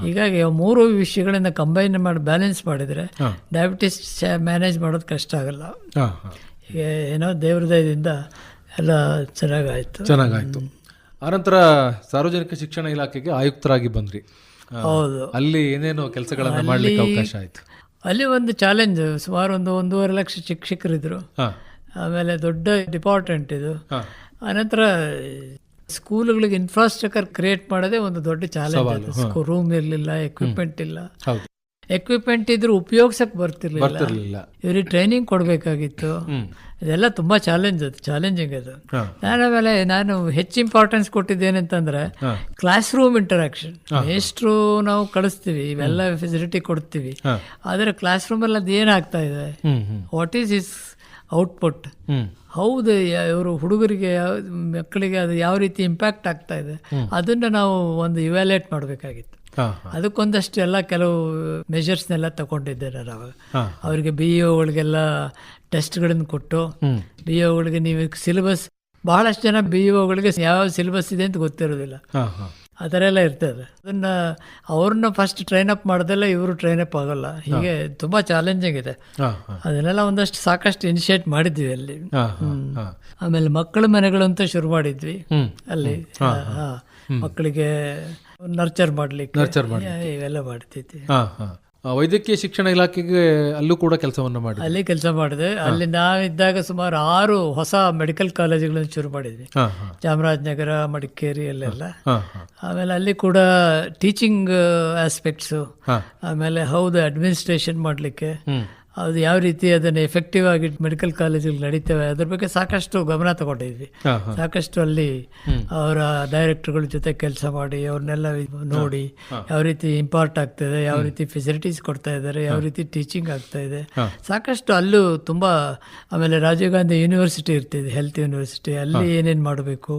ಹೀಗಾಗಿ ಮೂರು ವಿಷಯಗಳಿಂದ ಕಂಬೈನ್ ಮಾಡಿ ಬ್ಯಾಲೆನ್ಸ್ ಮಾಡಿದರೆ ಡಯಾಬಿಟಿಸ್ ಮ್ಯಾನೇಜ್ ಮಾಡೋದು ಕಷ್ಟ ಆಗಲ್ಲ. ಏನೋ ದೇವ್ರದಯದಿಂದ ಎಲ್ಲ ಚೆನ್ನಾಗಾಯ್ತು. ಚೆನ್ನಾಗಾಯ್ತು. ಆನಂತರ ಸಾರ್ವಜನಿಕ ಶಿಕ್ಷಣ ಇಲಾಖೆಗೆ ಆಯುಕ್ತರಾಗಿ ಬಂದ್ರಿ. ಹೌದು. ಅಲ್ಲಿ ಏನೇನು ಕೆಲಸಗಳನ್ನು ಮಾಡಲಿಕ್ಕೆ ಅವಕಾಶ ಆಯಿತು. ಅಲ್ಲಿ ಒಂದು ಚಾಲೆಂಜ್ ಸುಮಾರು ಒಂದು ಒಂದೂವರೆ ಲಕ್ಷ ಶಿಕ್ಷಕರಿದ್ರು. ಹಾ. ಆಮೇಲೆ ದೊಡ್ಡ ಡಿಪಾರ್ಟ್ಮೆಂಟ್ ಇದು. ಆನಂತರ ಅನಂತರ ಸ್ಕೂಲ್ಗಳಿಗೆ ಇನ್ಫ್ರಾಸ್ಟ್ರಕ್ಚರ್ ಕ್ರಿಯೇಟ್ ಮಾಡೋದೇ ಒಂದು ದೊಡ್ಡ ಚಾಲೆಂಜ್ ರೂಮ್ ಇರಲಿಲ್ಲ ಎಕ್ವಿಪ್ಮೆಂಟ್ ಇಲ್ಲ. ಹೌದು. ಎಕ್ವಿಪ್ಮೆಂಟ್ ಇದ್ರೂ ಉಪಯೋಗಿಸಕ್ ಬರ್ತಿರ್ಲಿಲ್ಲ. ಇವ್ರಿಗೆ ಟ್ರೈನಿಂಗ್ ಕೊಡಬೇಕಾಗಿತ್ತು. ಇದೆಲ್ಲ ತುಂಬಾ ಚಾಲೆಂಜ್ ಅದು ಚಾಲೆಂಜಿಂಗ್ ಅದು. ನಾನು ಆಮೇಲೆ ನಾನು ಹೆಚ್ಚು ಇಂಪಾರ್ಟೆನ್ಸ್ ಕೊಟ್ಟಿದ್ದೇನೆಂತಂದ್ರೆ. ಕ್ಲಾಸ್ ರೂಮ್ ಇಂಟರಾಕ್ಷನ್ ಎಷ್ಟು ನಾವು ಕಳಿಸ್ತೀವಿ ಇವೆಲ್ಲ ಫೆಸಿಲಿಟಿ ಕೊಡ್ತೀವಿ. ಆದರೆ ಕ್ಲಾಸ್ ರೂಮ್ ಅದು ಏನಾಗ್ತಾ ಇದೆ? ವಾಟ್ ಈಸ್ ಇಸ್ ಔಟ್ಪುಟ್ ಹೌದು ಇವರು ಹುಡುಗರಿಗೆ ಮಕ್ಕಳಿಗೆ ಅದು ಯಾವ ರೀತಿ ಇಂಪ್ಯಾಕ್ಟ್ ಆಗ್ತಾ ಇದೆ? ಅದನ್ನ ನಾವು ಒಂದು ಇವ್ಯಾಲ್ಯೂಯೇಟ್ ಮಾಡಬೇಕಾಗಿತ್ತು. ಅದಕ್ಕೊಂದಷ್ಟು ಎಲ್ಲ ಕೆಲವು ಮೆಷರ್ಸ್ನೆಲ್ಲ ತಗೊಂಡಿದ್ದಾರೆ ನಾವು ಹಾ. ಅವರಿಗೆ ಬಿ ಒಗಳಿಗೆಲ್ಲ ಟೆಸ್ಟ್ಗಳನ್ನು ಕೊಟ್ಟು ಬಿ ಒಗಳಿಗೆ ನೀವು ಸಿಲೆಬಸ್ ಬಹಳಷ್ಟು ಜನ ಬಿ ಒಗಳಿಗೆ ಯಾವ ಸಿಲೆಬಸ್ ಇದೆ ಅಂತ ಗೊತ್ತಿರೋದಿಲ್ಲ. ಆ ಥರ ಎಲ್ಲ ಇರ್ತದೆ. ಅದನ್ನ ಅವ್ರನ್ನ ಫಸ್ಟ್ ಟ್ರೈನ್ ಅಪ್ ಮಾಡ್ದಲ್ಲ ಇವರು ಟ್ರೈನ್ ಅಪ್ ಆಗೋಲ್ಲ. ಹೀಗೆ ತುಂಬಾ ಚಾಲೆಂಜಿಂಗ್ ಇದೆ. ಅದನ್ನೆಲ್ಲ ಒಂದಷ್ಟು ಸಾಕಷ್ಟು ಇನಿಷಿಯೇಟ್ ಮಾಡಿದ್ವಿ ಅಲ್ಲಿ. ಆಮೇಲೆ ಮಕ್ಕಳ ಮನೆಗಳು ಅಂತ ಶುರು ಮಾಡಿದ್ವಿ. ಅಲ್ಲಿ. ಹಾ, ಮಕ್ಕಳಿಗೆ ನರ್ಚರ್ ಮಾಡ್ಲಿಕ್ಕೆ ಮಾಡಿ ಇವೆಲ್ಲ ಹಾ ವೈದ್ಯಕೀಯ ಶಿಕ್ಷಣ ಇಲಾಖೆಗೆ ಅಲ್ಲೂ ಕೂಡ ಕೆಲಸವನ್ನು ಮಾಡಿ ಅಲ್ಲಿ ಕೆಲಸ ಮಾಡಿದೆ. ಅಲ್ಲಿ ನಾವಿದ್ದಾಗ ಸುಮಾರು ಆರು ಹೊಸ ಮೆಡಿಕಲ್ ಕಾಲೇಜುಗಳನ್ನು ಶುರು ಮಾಡಿದ್ವಿ. ಚಾಮರಾಜನಗರ ಮಡಿಕೇರಿ ಅಲ್ಲೆಲ್ಲ. ಆಮೇಲೆ ಅಲ್ಲಿ ಕೂಡ ಟೀಚಿಂಗ್ ಆಸ್ಪೆಕ್ಟ್ಸು ಆಮೇಲೆ ಹೌದು ಅಡ್ಮಿನಿಸ್ಟ್ರೇಷನ್ ಮಾಡಲಿಕ್ಕೆ. ಅದು ಯಾವ ರೀತಿ ಅದನ್ನು ಎಫೆಕ್ಟಿವ್ ಆಗಿ ಮೆಡಿಕಲ್ ಕಾಲೇಜಲ್ಲಿ ನಡೀತವೆ ಅದ್ರ ಬಗ್ಗೆ ಸಾಕಷ್ಟು ಗಮನ ತಗೊಂಡಿದ್ವಿ. ಸಾಕಷ್ಟು ಅಲ್ಲಿ ಅವರ ಡೈರೆಕ್ಟರ್ಗಳ ಜೊತೆ ಕೆಲಸ ಮಾಡಿ ಅವ್ರನ್ನೆಲ್ಲ ನೋಡಿ ಯಾವ ರೀತಿ ಇಂಪಾರ್ಟ್ ಆಗ್ತದೆ ಯಾವ ರೀತಿ ಫೆಸಿಲಿಟೀಸ್ ಕೊಡ್ತಾ ಇದ್ದಾರೆ ಯಾವ ರೀತಿ ಟೀಚಿಂಗ್ ಆಗ್ತಾ ಇದೆ. ಸಾಕಷ್ಟು ಅಲ್ಲೂ ತುಂಬಾ ಆಮೇಲೆ ರಾಜೀವ್ ಗಾಂಧಿ ಯೂನಿವರ್ಸಿಟಿ ಇರ್ತದೆ ಹೆಲ್ತ್ ಯೂನಿವರ್ಸಿಟಿ ಅಲ್ಲಿ ಏನೇನು ಮಾಡಬೇಕು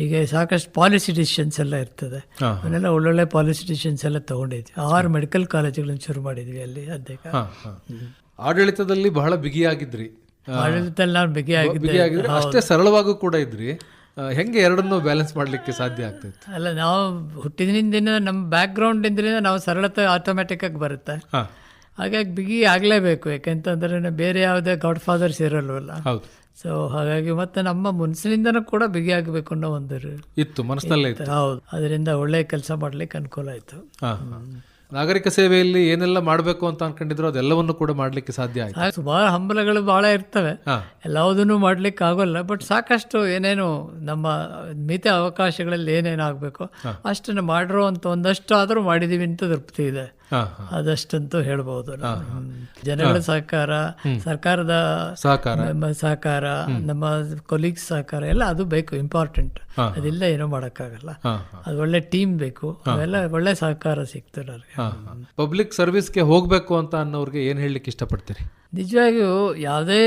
ಹೀಗೆ ಸಾಕಷ್ಟು ಪಾಲಿಸಿ ಡಿಸಿಷನ್ಸ್ ಎಲ್ಲ ಇರ್ತದೆ. ಅವನ್ನೆಲ್ಲ ಒಳ್ಳೊಳ್ಳೆ ಪಾಲಿಸಿ ಡಿಸಿಷನ್ಸ್ ಎಲ್ಲ ತಗೊಂಡಿದ್ವಿ. ಆರು ಮೆಡಿಕಲ್ ಕಾಲೇಜುಗಳನ್ನು ಶುರು ಮಾಡಿದ್ವಿ ಅಲ್ಲಿ ಹಾ ಆಡಳಿತದಲ್ಲಿ ಬಹಳ ಬಿಗಿಯಾಗಿದ್ರಿ. ಆಡಳಿತದಲ್ಲಿ ನಾನು ಬಿಗಿಯಾಗಿದ್ದೆ ಬಿಗಿಯಾಗಿದ್ರಿ ಅಷ್ಟೇ ಸರಳವಾಗೂ ಕೂಡ ಇದ್ರಿ. ಹೆಂಗೆ ಎರಡನ್ನೂ ಬ್ಯಾಲೆನ್ಸ್ ಮಾಡಲಿಕ್ಕೆ ಸಾಧ್ಯ ಆಗ್ತೈತೆ ಅಲ್ಲ ನಾವು ಹುಟ್ಟಿದ್ರಿಂದ ನಮ್ಮ ಬ್ಯಾಕ್ ಗ್ರೌಂಡ್ ಇಂದ್ರಿಂದ ನಾವು ಸರಳತೆ ಆಟೋಮ್ಯಾಟಿಕ್ ಆಗಿ ಬರುತ್ತೆ. ಹಾಗಾಗಿ ಬಿಗಿ ಆಗಲೇಬೇಕು ಯಾಕೆಂತಂದ್ರೆ ಬೇರೆ ಯಾವುದೇ ಗಾಡ್ ಫಾದರ್ಸ್ ಇರಲ್ವಲ್ಲ ಸೊ ಹಾಗಾಗಿ ಮತ್ತೆ ನಮ್ಮ ಮನಸ್ಸಿನಿಂದನೂ ಕೂಡ ಬಿಗಿ ಆಗಬೇಕು ಅನ್ನೋ ಒಂದು ಇತ್ತು ಮನಸ್ಸಿನಲ್ಲೇ ಇತ್ತು. ಹೌದು. ಅದರಿಂದ ಒಳ್ಳೆ ಕೆಲಸ ಮಾಡ್ಲಿಕ್ಕೆ ಅನುಕೂಲ ಆಯ್ತು. ನಾಗರಿಕ ಸೇವೆಯಲ್ಲಿ ಏನೆಲ್ಲ ಮಾಡಬೇಕು ಅಂತ ಅನ್ಕೊಂಡಿದ್ರು ಅದೆಲ್ಲವನ್ನು ಕೂಡ ಮಾಡ್ಲಿಕ್ಕೆ ಸಾಧ್ಯ ಆಯ್ತು. ಸುಮಾರು ಹಂಬಲಗಳು ಬಹಳ ಇರ್ತವೆ. ಎಲ್ಲಾವುದನ್ನು ಮಾಡ್ಲಿಕ್ಕೆ ಆಗೋಲ್ಲ ಬಟ್ ಸಾಕಷ್ಟು ಏನೇನು ನಮ್ಮ ಮಿತ ಅವಕಾಶಗಳಲ್ಲಿ ಏನೇನು ಆಗಬೇಕು ಅಷ್ಟನ್ನು ಮಾಡಿರೋ ಅಂತ ಒಂದಷ್ಟು ಆದರೂ ಮಾಡಿದೀವಿ ಅಂತ ತೃಪ್ತಿ ಇದೆ. ಅದಷ್ಟಂತೂ ಹೇಳ್ಬೋದು. ಜನಗಳ ಸಹಕಾರ ಸರ್ಕಾರದ ಸಹಕಾರ. ನಮ್ಮ ಸಹಕಾರ ನಮ್ಮ ಕೊಲೀಗ್ಸ್ ಸಹಕಾರ ಎಲ್ಲ ಅದು ಬೇಕು ಇಂಪಾರ್ಟೆಂಟ್ ಅದಿಲ್ಲ ಏನೋ ಮಾಡೋಕ್ಕಾಗಲ್ಲ. ಅದು ಒಳ್ಳೆ ಟೀಮ್ ಬೇಕು. ಅವೆಲ್ಲ ಒಳ್ಳೆ ಸಹಕಾರ ಸಿಕ್ತು ನನಗೆ ಪಬ್ಲಿಕ್ ಸರ್ವಿಸ್ಗೆ ಹೋಗ್ಬೇಕು ಅಂತ ಅನ್ನೋರಿಗೆ ಏನ್ ಹೇಳಲಿಕ್ಕೆ ಇಷ್ಟಪಡ್ತೀರಿ? ನಿಜವಾಗಿಯೂ ಯಾವುದೇ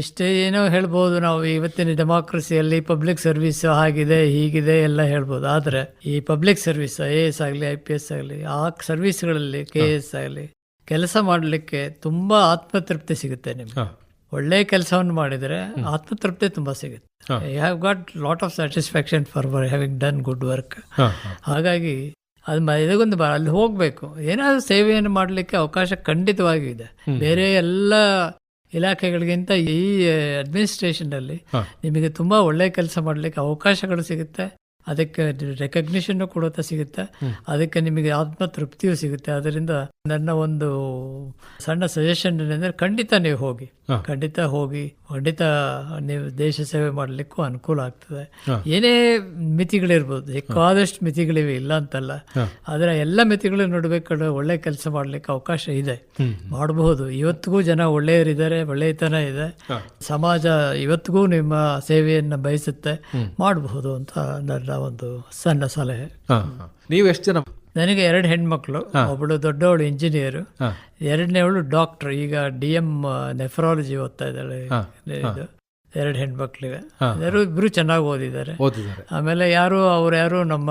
ಎಷ್ಟೇ ಏನೋ ಹೇಳ್ಬೋದು ನಾವು ಇವತ್ತಿನ ಡೆಮಾಕ್ರಸಿಯಲ್ಲಿ ಪಬ್ಲಿಕ್ ಸರ್ವಿಸ್ ಹಾಗಿದೆ ಹೀಗಿದೆ ಎಲ್ಲ ಹೇಳ್ಬೋದು. ಆದರೆ ಈ public service I A S ಆಗಲಿ ಐ ಪಿ ಎಸ್ ಆಗಲಿ ಆ ಸರ್ವಿಸ್ಗಳಲ್ಲಿ ಕೆ ಎಸ್ ಆಗಲಿ ಕೆಲಸ ಮಾಡಲಿಕ್ಕೆ ತುಂಬ ಆತ್ಮತೃಪ್ತಿ ಸಿಗುತ್ತೆ ನಿಮ್ಗೆ. ಒಳ್ಳೆ ಕೆಲಸವನ್ನು ಮಾಡಿದರೆ ಆತ್ಮತೃಪ್ತಿ ತುಂಬ ಸಿಗುತ್ತೆ. I have got lot of satisfaction for having done good work ಹಾಗಾಗಿ ಅದು ಮ- ಇದಕ್ಕೊಂದು ಬ ಅಲ್ಲಿ ಹೋಗಬೇಕು. ಏನಾದರೂ ಸೇವೆಯನ್ನು ಮಾಡಲಿಕ್ಕೆ ಅವಕಾಶ ಖಂಡಿತವಾಗಿಯೂ ಇದೆ. ಬೇರೆ ಎಲ್ಲ ಇಲಾಖೆಗಳಿಗಿಂತ ಈ ಅಡ್ಮಿನಿಸ್ಟ್ರೇಷನಲ್ಲಿ. ನಿಮಗೆ ತುಂಬ ಒಳ್ಳೆ ಕೆಲಸ ಮಾಡಲಿಕ್ಕೆ ಅವಕಾಶಗಳು ಸಿಗುತ್ತೆ. ಅದಕ್ಕೆ ರೆಕಗ್ನಿಷನ್ನು ಕೂಡ ಸಿಗುತ್ತೆ. ಅದಕ್ಕೆ ನಿಮಗೆ ಆತ್ಮ ತೃಪ್ತಿಯೂ ಸಿಗುತ್ತೆ. ಅದರಿಂದ ನನ್ನ ಒಂದು ಸಣ್ಣ ಸಜೆಷನ್ ಏನಂದರೆ ಖಂಡಿತ ನೀವು ಹೋಗಿ. ಖಂಡಿತ ಹೋಗಿ ಖಂಡಿತ ನೀವು ದೇಶ ಸೇವೆ ಮಾಡಲಿಕ್ಕೂ ಅನುಕೂಲ ಆಗ್ತದೆ. ಏನೇ ಮಿತಿಗಳಿರ್ಬೋದು ಬೇಕಾದಷ್ಟು ಮಿತಿಗಳಿವೆ ಇಲ್ಲ ಅಂತಲ್ಲ. ಆದರೆ ಎಲ್ಲ ಮಿತಿಗಳು ನೋಡಬೇಕಾದ್ರೆ ಒಳ್ಳೆ ಕೆಲಸ ಮಾಡಲಿಕ್ಕೆ ಅವಕಾಶ ಇದೆ. ಮಾಡಬಹುದು ಇವತ್ತಿಗೂ ಜನ ಒಳ್ಳೆಯವರಿದ್ದಾರೆ ಒಳ್ಳೆಯತನ ಇದೆ. ಸಮಾಜ ಇವತ್ತಿಗೂ ನಿಮ್ಮ ಸೇವೆಯನ್ನು ಬಯಸುತ್ತೆ. ಮಾಡಬಹುದು ಅಂತ ನನ್ನ ಒಂದು ಸಣ್ಣ ಸಲಹೆ. ನೀವು ಎಷ್ಟು ಜನ ನನಗೆ ಎರಡು ಹೆಣ್ಮಕ್ಳು ಒಬ್ಬಳು ದೊಡ್ಡವಳು ಇಂಜಿನಿಯರು ಎರಡನೇವಳು ಡಾಕ್ಟರ್ ಈಗ ಡಿ ಎಂ ನೆಫ್ರಾಲಜಿ ಓದ್ತಾ ಇದ್ದಾಳೆ. ಇದು ಎರಡು ಹೆಣ್ಮಕ್ಳಿವೆ. ಯಾರು ಇಬ್ರು ಚೆನ್ನಾಗಿ ಓದಿದ್ದಾರೆ. ಆಮೇಲೆ ಯಾರು ಅವ್ರು ಯಾರು ನಮ್ಮ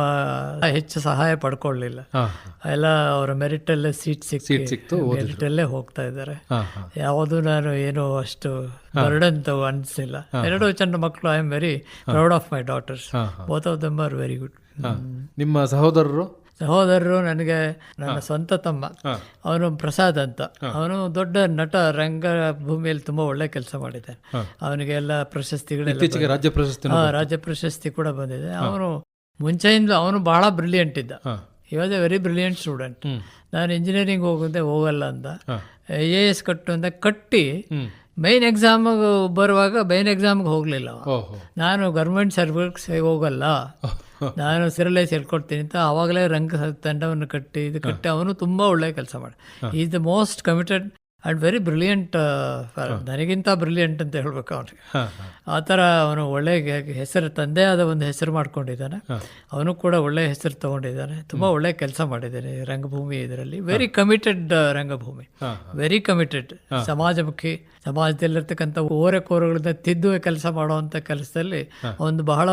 ಹೆಚ್ಚು ಸಹಾಯ ಪಡ್ಕೊಳ್ಳಿಲ್ಲ. ಎಲ್ಲ ಅವರ ಮೆರಿಟ್ ಅಲ್ಲೇ ಸೀಟ್ ಸಿಕ್ತು, ಮೆರಿಟ್ ಅಲ್ಲೇ ಹೋಗ್ತಾ ಇದ್ದಾರೆ. ಯಾವುದು ನಾನು ಏನು ಅಷ್ಟು ಬರ್ಡನ್ ತಗೋ ಅನಿಸಿಲ್ಲ. ಎರಡು ಚೆನ್ನ ಮಕ್ಕಳು I am very proud of my daughters both of them are very good ನಿಮ್ಮ ಸಹೋದರರು? ಸಹೋದರರು ನನಗೆ ನನ್ನ ಸ್ವಂತ ತಮ್ಮ. ಅವನು ಪ್ರಸಾದ್ ಅಂತ. ಅವನು ದೊಡ್ಡ ನಟ ರಂಗ ಭೂಮಿಯಲ್ಲಿ ತುಂಬಾ ಒಳ್ಳೆ ಕೆಲಸ ಮಾಡಿದ್ದಾನೆ. ಅವನಿಗೆ ಎಲ್ಲ ಪ್ರಶಸ್ತಿಗಳು ರಾಜ್ಯ ಪ್ರಶಸ್ತಿ ರಾಜ್ಯ ಪ್ರಶಸ್ತಿ ಕೂಡ ಬಂದಿದೆ. ಅವನು ಮುಂಚೆಯಿಂದ ಅವನು ಬಹಳ ಬ್ರಿಲಿಯಂಟ್ ಇದ್ದ. He was a very brilliant student ನಾನು ಇಂಜಿನಿಯರಿಂಗ್ ಹೋಗುತ್ತೆ ಹೋಗಲ್ಲ ಅಂತ. ಎ ಎಸ್ ಕಟ್ಟು ಅಂತ ಕಟ್ಟಿ ಮೈನ್ ಎಕ್ಸಾಮ್ ಬರುವಾಗ ಮೈನ್ ಎಕ್ಸಾಮ್ಗೆ ಹೋಗಲಿಲ್ಲ ನಾನು ಗೌರ್ಮೆಂಟ್ ಸರ್ವಿಸ್ ಹೋಗಲ್ಲ. ನಾನು ಸಿರಲೈಸ್ ಹೇಳ್ಕೊಡ್ತೀನಿ ಅಂತ ಅವಾಗಲೇ ರಂಗ ತಂಡವನ್ನು ಕಟ್ಟಿ ಇದು ಕಟ್ಟಿ ಅವನು ತುಂಬ ಒಳ್ಳೆ ಕೆಲಸ ಮಾಡಿ is the most committed and very brilliant ನನಗಿಂತ ಬ್ರಿಲಿಯಂಟ್ ಅಂತ ಹೇಳ್ಬೇಕು ಅವನಿಗೆ. ಆ ಥರ ಅವನು ಒಳ್ಳೆ ಹೆಸರು ತಂದೆ ಆದ ಒಂದು ಹೆಸರು ಮಾಡ್ಕೊಂಡಿದ್ದಾನೆ. ಅವನು ಕೂಡ ಒಳ್ಳೆ ಹೆಸರು ತೊಗೊಂಡಿದ್ದಾನೆ. ತುಂಬ ಒಳ್ಳೆ ಕೆಲಸ ಮಾಡಿದ್ದಾನೆ ರಂಗಭೂಮಿ ಇದರಲ್ಲಿ. ವೆರಿ ಕಮಿಟೆಡ್ ರಂಗಭೂಮಿ. ಹಾ, ವೆರಿ ಕಮಿಟೆಡ್ ಸಮಾಜಮುಖಿ ಸಮಾಜದಲ್ಲಿರ್ತಕ್ಕಂಥ ಓರೆ ಕೋರಗಳನ್ನ ತಿದ್ದುವ ಕೆಲಸ ಮಾಡುವಂಥ ಕೆಲಸದಲ್ಲಿ ಒಂದು ಬಹಳ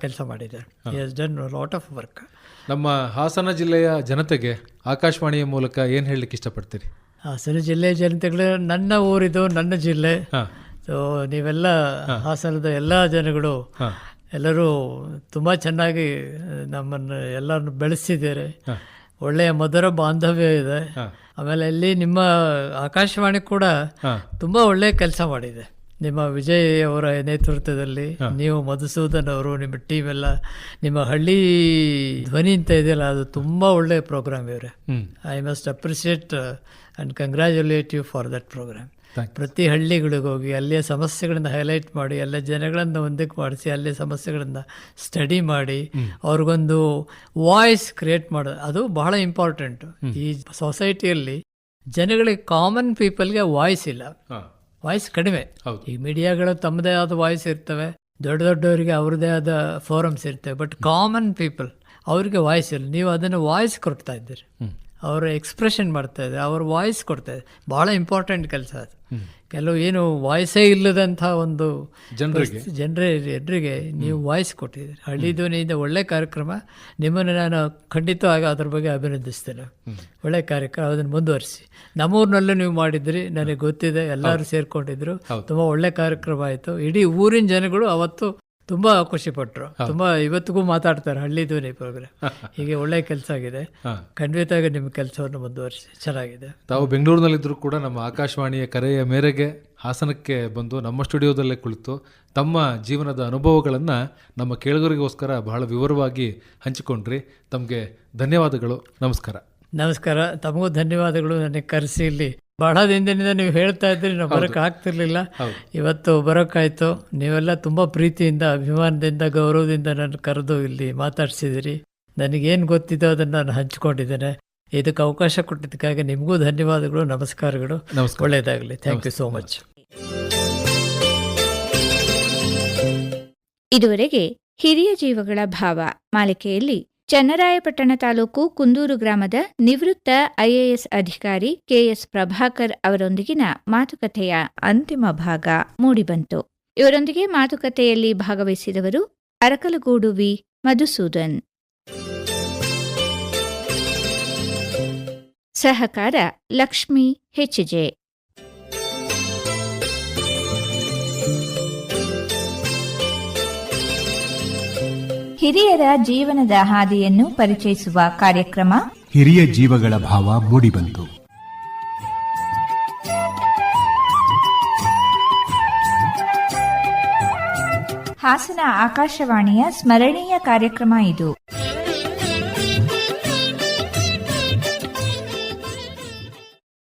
ಕೆಲಸ ಮಾಡಿದ್ದಾರೆ has done lot of work ನಮ್ಮ ಹಾಸನ ಜಿಲ್ಲೆಯ ಜನತೆಗೆ ಆಕಾಶವಾಣಿಯ ಮೂಲಕ ಏನು ಹೇಳಲಿಕ್ಕೆ ಇಷ್ಟಪಡ್ತೀರಿ? ಹಾಸನ ಜಿಲ್ಲೆ ಜನತೆಗಳು ನನ್ನ ಊರಿದು ನನ್ನ ಜಿಲ್ಲೆ. ಸೊ ನೀವೆಲ್ಲ ಹಾಸನದ ಎಲ್ಲ ಜನಗಳು ಎಲ್ಲರೂ ತುಂಬ ಚೆನ್ನಾಗಿ ನಮ್ಮನ್ನು ಎಲ್ಲರನ್ನು ಬೆಳೆಸಿದ್ದಾರೆ. ಒಳ್ಳೆಯ ಮಧುರ ಬಾಂಧವ್ಯ ಇದೆ. ಆಮೇಲೆ ಇಲ್ಲಿ ನಿಮ್ಮ ಆಕಾಶವಾಣಿ ಕೂಡ. ತುಂಬ ಒಳ್ಳೆಯ ಕೆಲಸ ಮಾಡಿದೆ. ನಿಮ್ಮ ವಿಜಯ್ ಅವರ ನೇತೃತ್ವದಲ್ಲಿ ನೀವು ಮಧುಸೂದನ್ ಅವರು ನಿಮ್ಮ ಟೀಮ್ ಎಲ್ಲ ನಿಮ್ಮ ಹಳ್ಳಿ ಧ್ವನಿ ಅಂತ ಇದೆಯಲ್ಲ ಅದು ತುಂಬ ಒಳ್ಳೆಯ ಪ್ರೋಗ್ರಾಮ್ ಇವರೇ. I must appreciate and congratulate you for that programme ಪ್ರತಿ ಹಳ್ಳಿಗಳಿಗೆ ಹೋಗಿ ಅಲ್ಲಿಯ ಸಮಸ್ಯೆಗಳನ್ನು ಹೈಲೈಟ್ ಮಾಡಿ ಅಲ್ಲಿಯ ಜನಗಳನ್ನು ಒಂದಕ್ಕೆ ಮಾಡಿಸಿ ಅಲ್ಲಿಯ ಸಮಸ್ಯೆಗಳನ್ನ ಸ್ಟಡಿ ಮಾಡಿ ಅವ್ರಿಗೊಂದು ವಾಯ್ಸ್ ಕ್ರಿಯೇಟ್ ಮಾಡೋದು ಅದು ಬಹಳ ಇಂಪಾರ್ಟೆಂಟ್ ಈ ಸೊಸೈಟಿಯಲ್ಲಿ ಜನಗಳಿಗೆ ಕಾಮನ್ ಪೀಪಲ್ಗೆ ವಾಯ್ಸ್ ಇಲ್ಲ. ವಾಯ್ಸ್ ಕಡಿಮೆ. ಹೌದು. ಈ ಮೀಡಿಯಾಗಳು ತಮ್ಮದೇ ಆದ ವಾಯ್ಸ್ ಇರ್ತವೆ ದೊಡ್ಡ ದೊಡ್ಡವರಿಗೆ ಅವ್ರದ್ದೇ ಆದ ಫೋರಮ್ಸ್ ಇರ್ತವೆ ಬಟ್ ಕಾಮನ್ ಪೀಪಲ್ ಅವ್ರಿಗೆ ವಾಯ್ಸ್ ಇಲ್ಲ. ನೀವು ಅದನ್ನು ವಾಯ್ಸ್ ಕೊಡ್ತಾ ಇದ್ದೀರಿ. ಅವರ ಎಕ್ಸ್ಪ್ರೆಷನ್ ಮಾಡ್ತಾ ಇದ್ದಾರೆ ಅವ್ರ ವಾಯ್ಸ್ ಕೊಡ್ತಾ ಇದೆ ಭಾಳ ಇಂಪಾರ್ಟೆಂಟ್ ಕೆಲಸ ಅದು. ಕೆಲವು ಏನು ವಾಯ್ಸೇ ಇಲ್ಲದಂಥ ಒಂದು ಜನರಿಗೆ. ಜನರ ಜನರಿಗೆ ನೀವು ವಾಯ್ಸ್ ಕೊಟ್ಟಿದ್ದೀರಿ. ಹಳ್ಳಿ ಧ್ವನಿಯಿಂದ ಒಳ್ಳೆ ಕಾರ್ಯಕ್ರಮ ನಿಮ್ಮನ್ನು ನಾನು ಖಂಡಿತವಾಗಿ ಅದ್ರ ಬಗ್ಗೆ ಅಭಿನಂದಿಸ್ತೇನೆ. ಒಳ್ಳೆ ಕಾರ್ಯಕ್ರಮ ಅದನ್ನು ಮುಂದುವರಿಸಿ. ನಮ್ಮೂರಿನಲ್ಲೂ ನೀವು ಮಾಡಿದ್ರಿ ನನಗೆ ಗೊತ್ತಿದೆ ಎಲ್ಲರೂ ಸೇರ್ಕೊಂಡಿದ್ರು. ತುಂಬ ಒಳ್ಳೆ ಕಾರ್ಯಕ್ರಮ ಆಯಿತು. ಇಡೀ ಊರಿನ ಜನಗಳು ಅವತ್ತು ತುಂಬ ಖುಷಿಪಟ್ಟರು ತುಂಬ ಇವತ್ತಿಗೂ ಮಾತಾಡ್ತಾರೆ ಹಳ್ಳಿ ಧ್ವನಿ ಪ್ರೋಗ್ರಾಮ್ ಹೀಗೆ ಒಳ್ಳೆ ಕೆಲಸ ಆಗಿದೆ. ಖಂಡಿತವಾಗಿ ನಿಮ್ಮ ಕೆಲಸವನ್ನು ಮುಂದುವರಿಸಿ. ಚೆನ್ನಾಗಿದೆ. ತಾವು ಬೆಂಗಳೂರಿನಲ್ಲಿದ್ದರೂ ಕೂಡ ನಮ್ಮ ಆಕಾಶವಾಣಿಯ ಕರೆಯ ಮೇರೆಗೆ ಹಾಸನಕ್ಕೆ ಬಂದು ನಮ್ಮ ಸ್ಟುಡಿಯೋದಲ್ಲೇ ಕುಳಿತು ತಮ್ಮ ಜೀವನದ ಅನುಭವಗಳನ್ನು ನಮ್ಮ ಕೇಳುಗರಿಗೋಸ್ಕರ ಬಹಳ ವಿವರವಾಗಿ ಹಂಚಿಕೊಂಡ್ರಿ. ತಮಗೆ ಧನ್ಯವಾದಗಳು. ನಮಸ್ಕಾರ. ನಮಸ್ಕಾರ. ತಮಗೂ ಧನ್ಯವಾದಗಳು. ನನಗೆ ಕರೆಸಿ ಇಲ್ಲಿ ಬಹಳ ದಿನದಿಂದ ನೀವು ಹೇಳ್ತಾ ಇದ್ರಿ ನಾವು ಬರೋಕ್ಕೆ ಆಗ್ತಿರ್ಲಿಲ್ಲ. ಇವತ್ತು ಬರೋಕ್ಕಾಯ್ತು ನೀವೆಲ್ಲ ತುಂಬ ಪ್ರೀತಿಯಿಂದ ಅಭಿಮಾನದಿಂದ ಗೌರವದಿಂದ ನನ್ನ ಕರೆದು ಇಲ್ಲಿ ಮಾತಾಡ್ಸಿದಿರಿ ನನಗೇನು ಗೊತ್ತಿದೋ ಅದನ್ನು ನಾನು ಹಂಚ್ಕೊಂಡಿದ್ದೇನೆ. ಇದಕ್ಕೆ ಅವಕಾಶ ಕೊಟ್ಟಿದ್ದಕ್ಕಾಗಿ ನಿಮಗೂ ಧನ್ಯವಾದಗಳು ನಮಸ್ಕಾರಗಳು. ನಮಸ್ಕಾರ. ಒಳ್ಳೆಯದಾಗಲಿ. ಥ್ಯಾಂಕ್ ಯು ಸೋ ಮಚ್ ಇದುವರೆಗೆ ಹಿರಿಯ ಜೀವಗಳ ಭಾವ ಮಾಲಿಕೆಯಲ್ಲಿ ಚನ್ನರಾಯಪಟ್ಟಣ ತಾಲೂಕು ಕುಂದೂರು ಗ್ರಾಮದ ನಿವೃತ್ತ ಐಎಎಸ್ ಅಧಿಕಾರಿ ಕೆಎಸ್ ಪ್ರಭಾಕರ್ ಅವರೊಂದಿಗಿನ ಮಾತುಕತೆಯ ಅಂತಿಮ ಭಾಗ ಮೂಡಿಬಂತು. ಇವರೊಂದಿಗೆ ಮಾತುಕತೆಯಲ್ಲಿ ಭಾಗವಹಿಸಿದವರು ಅರಕಲಗೂಡು ವಿ. ಮಧುಸೂದನ್. ಸಹಕಾರ ಲಕ್ಷ್ಮಿ ಹೆಚ್ಜೆ ಹಿರಿಯರ ಜೀವನದ ಹಾದಿಯನ್ನು ಪರಿಚಯಿಸುವ ಕಾರ್ಯಕ್ರಮ. ಹಿರಿಯ ಜೀವಗಳ ಭಾವ ಮೂಡಿಬಂತು. ಹಾಸನ ಆಕಾಶವಾಣಿಯ ಸ್ಮರಣೀಯ ಕಾರ್ಯಕ್ರಮ ಇದು.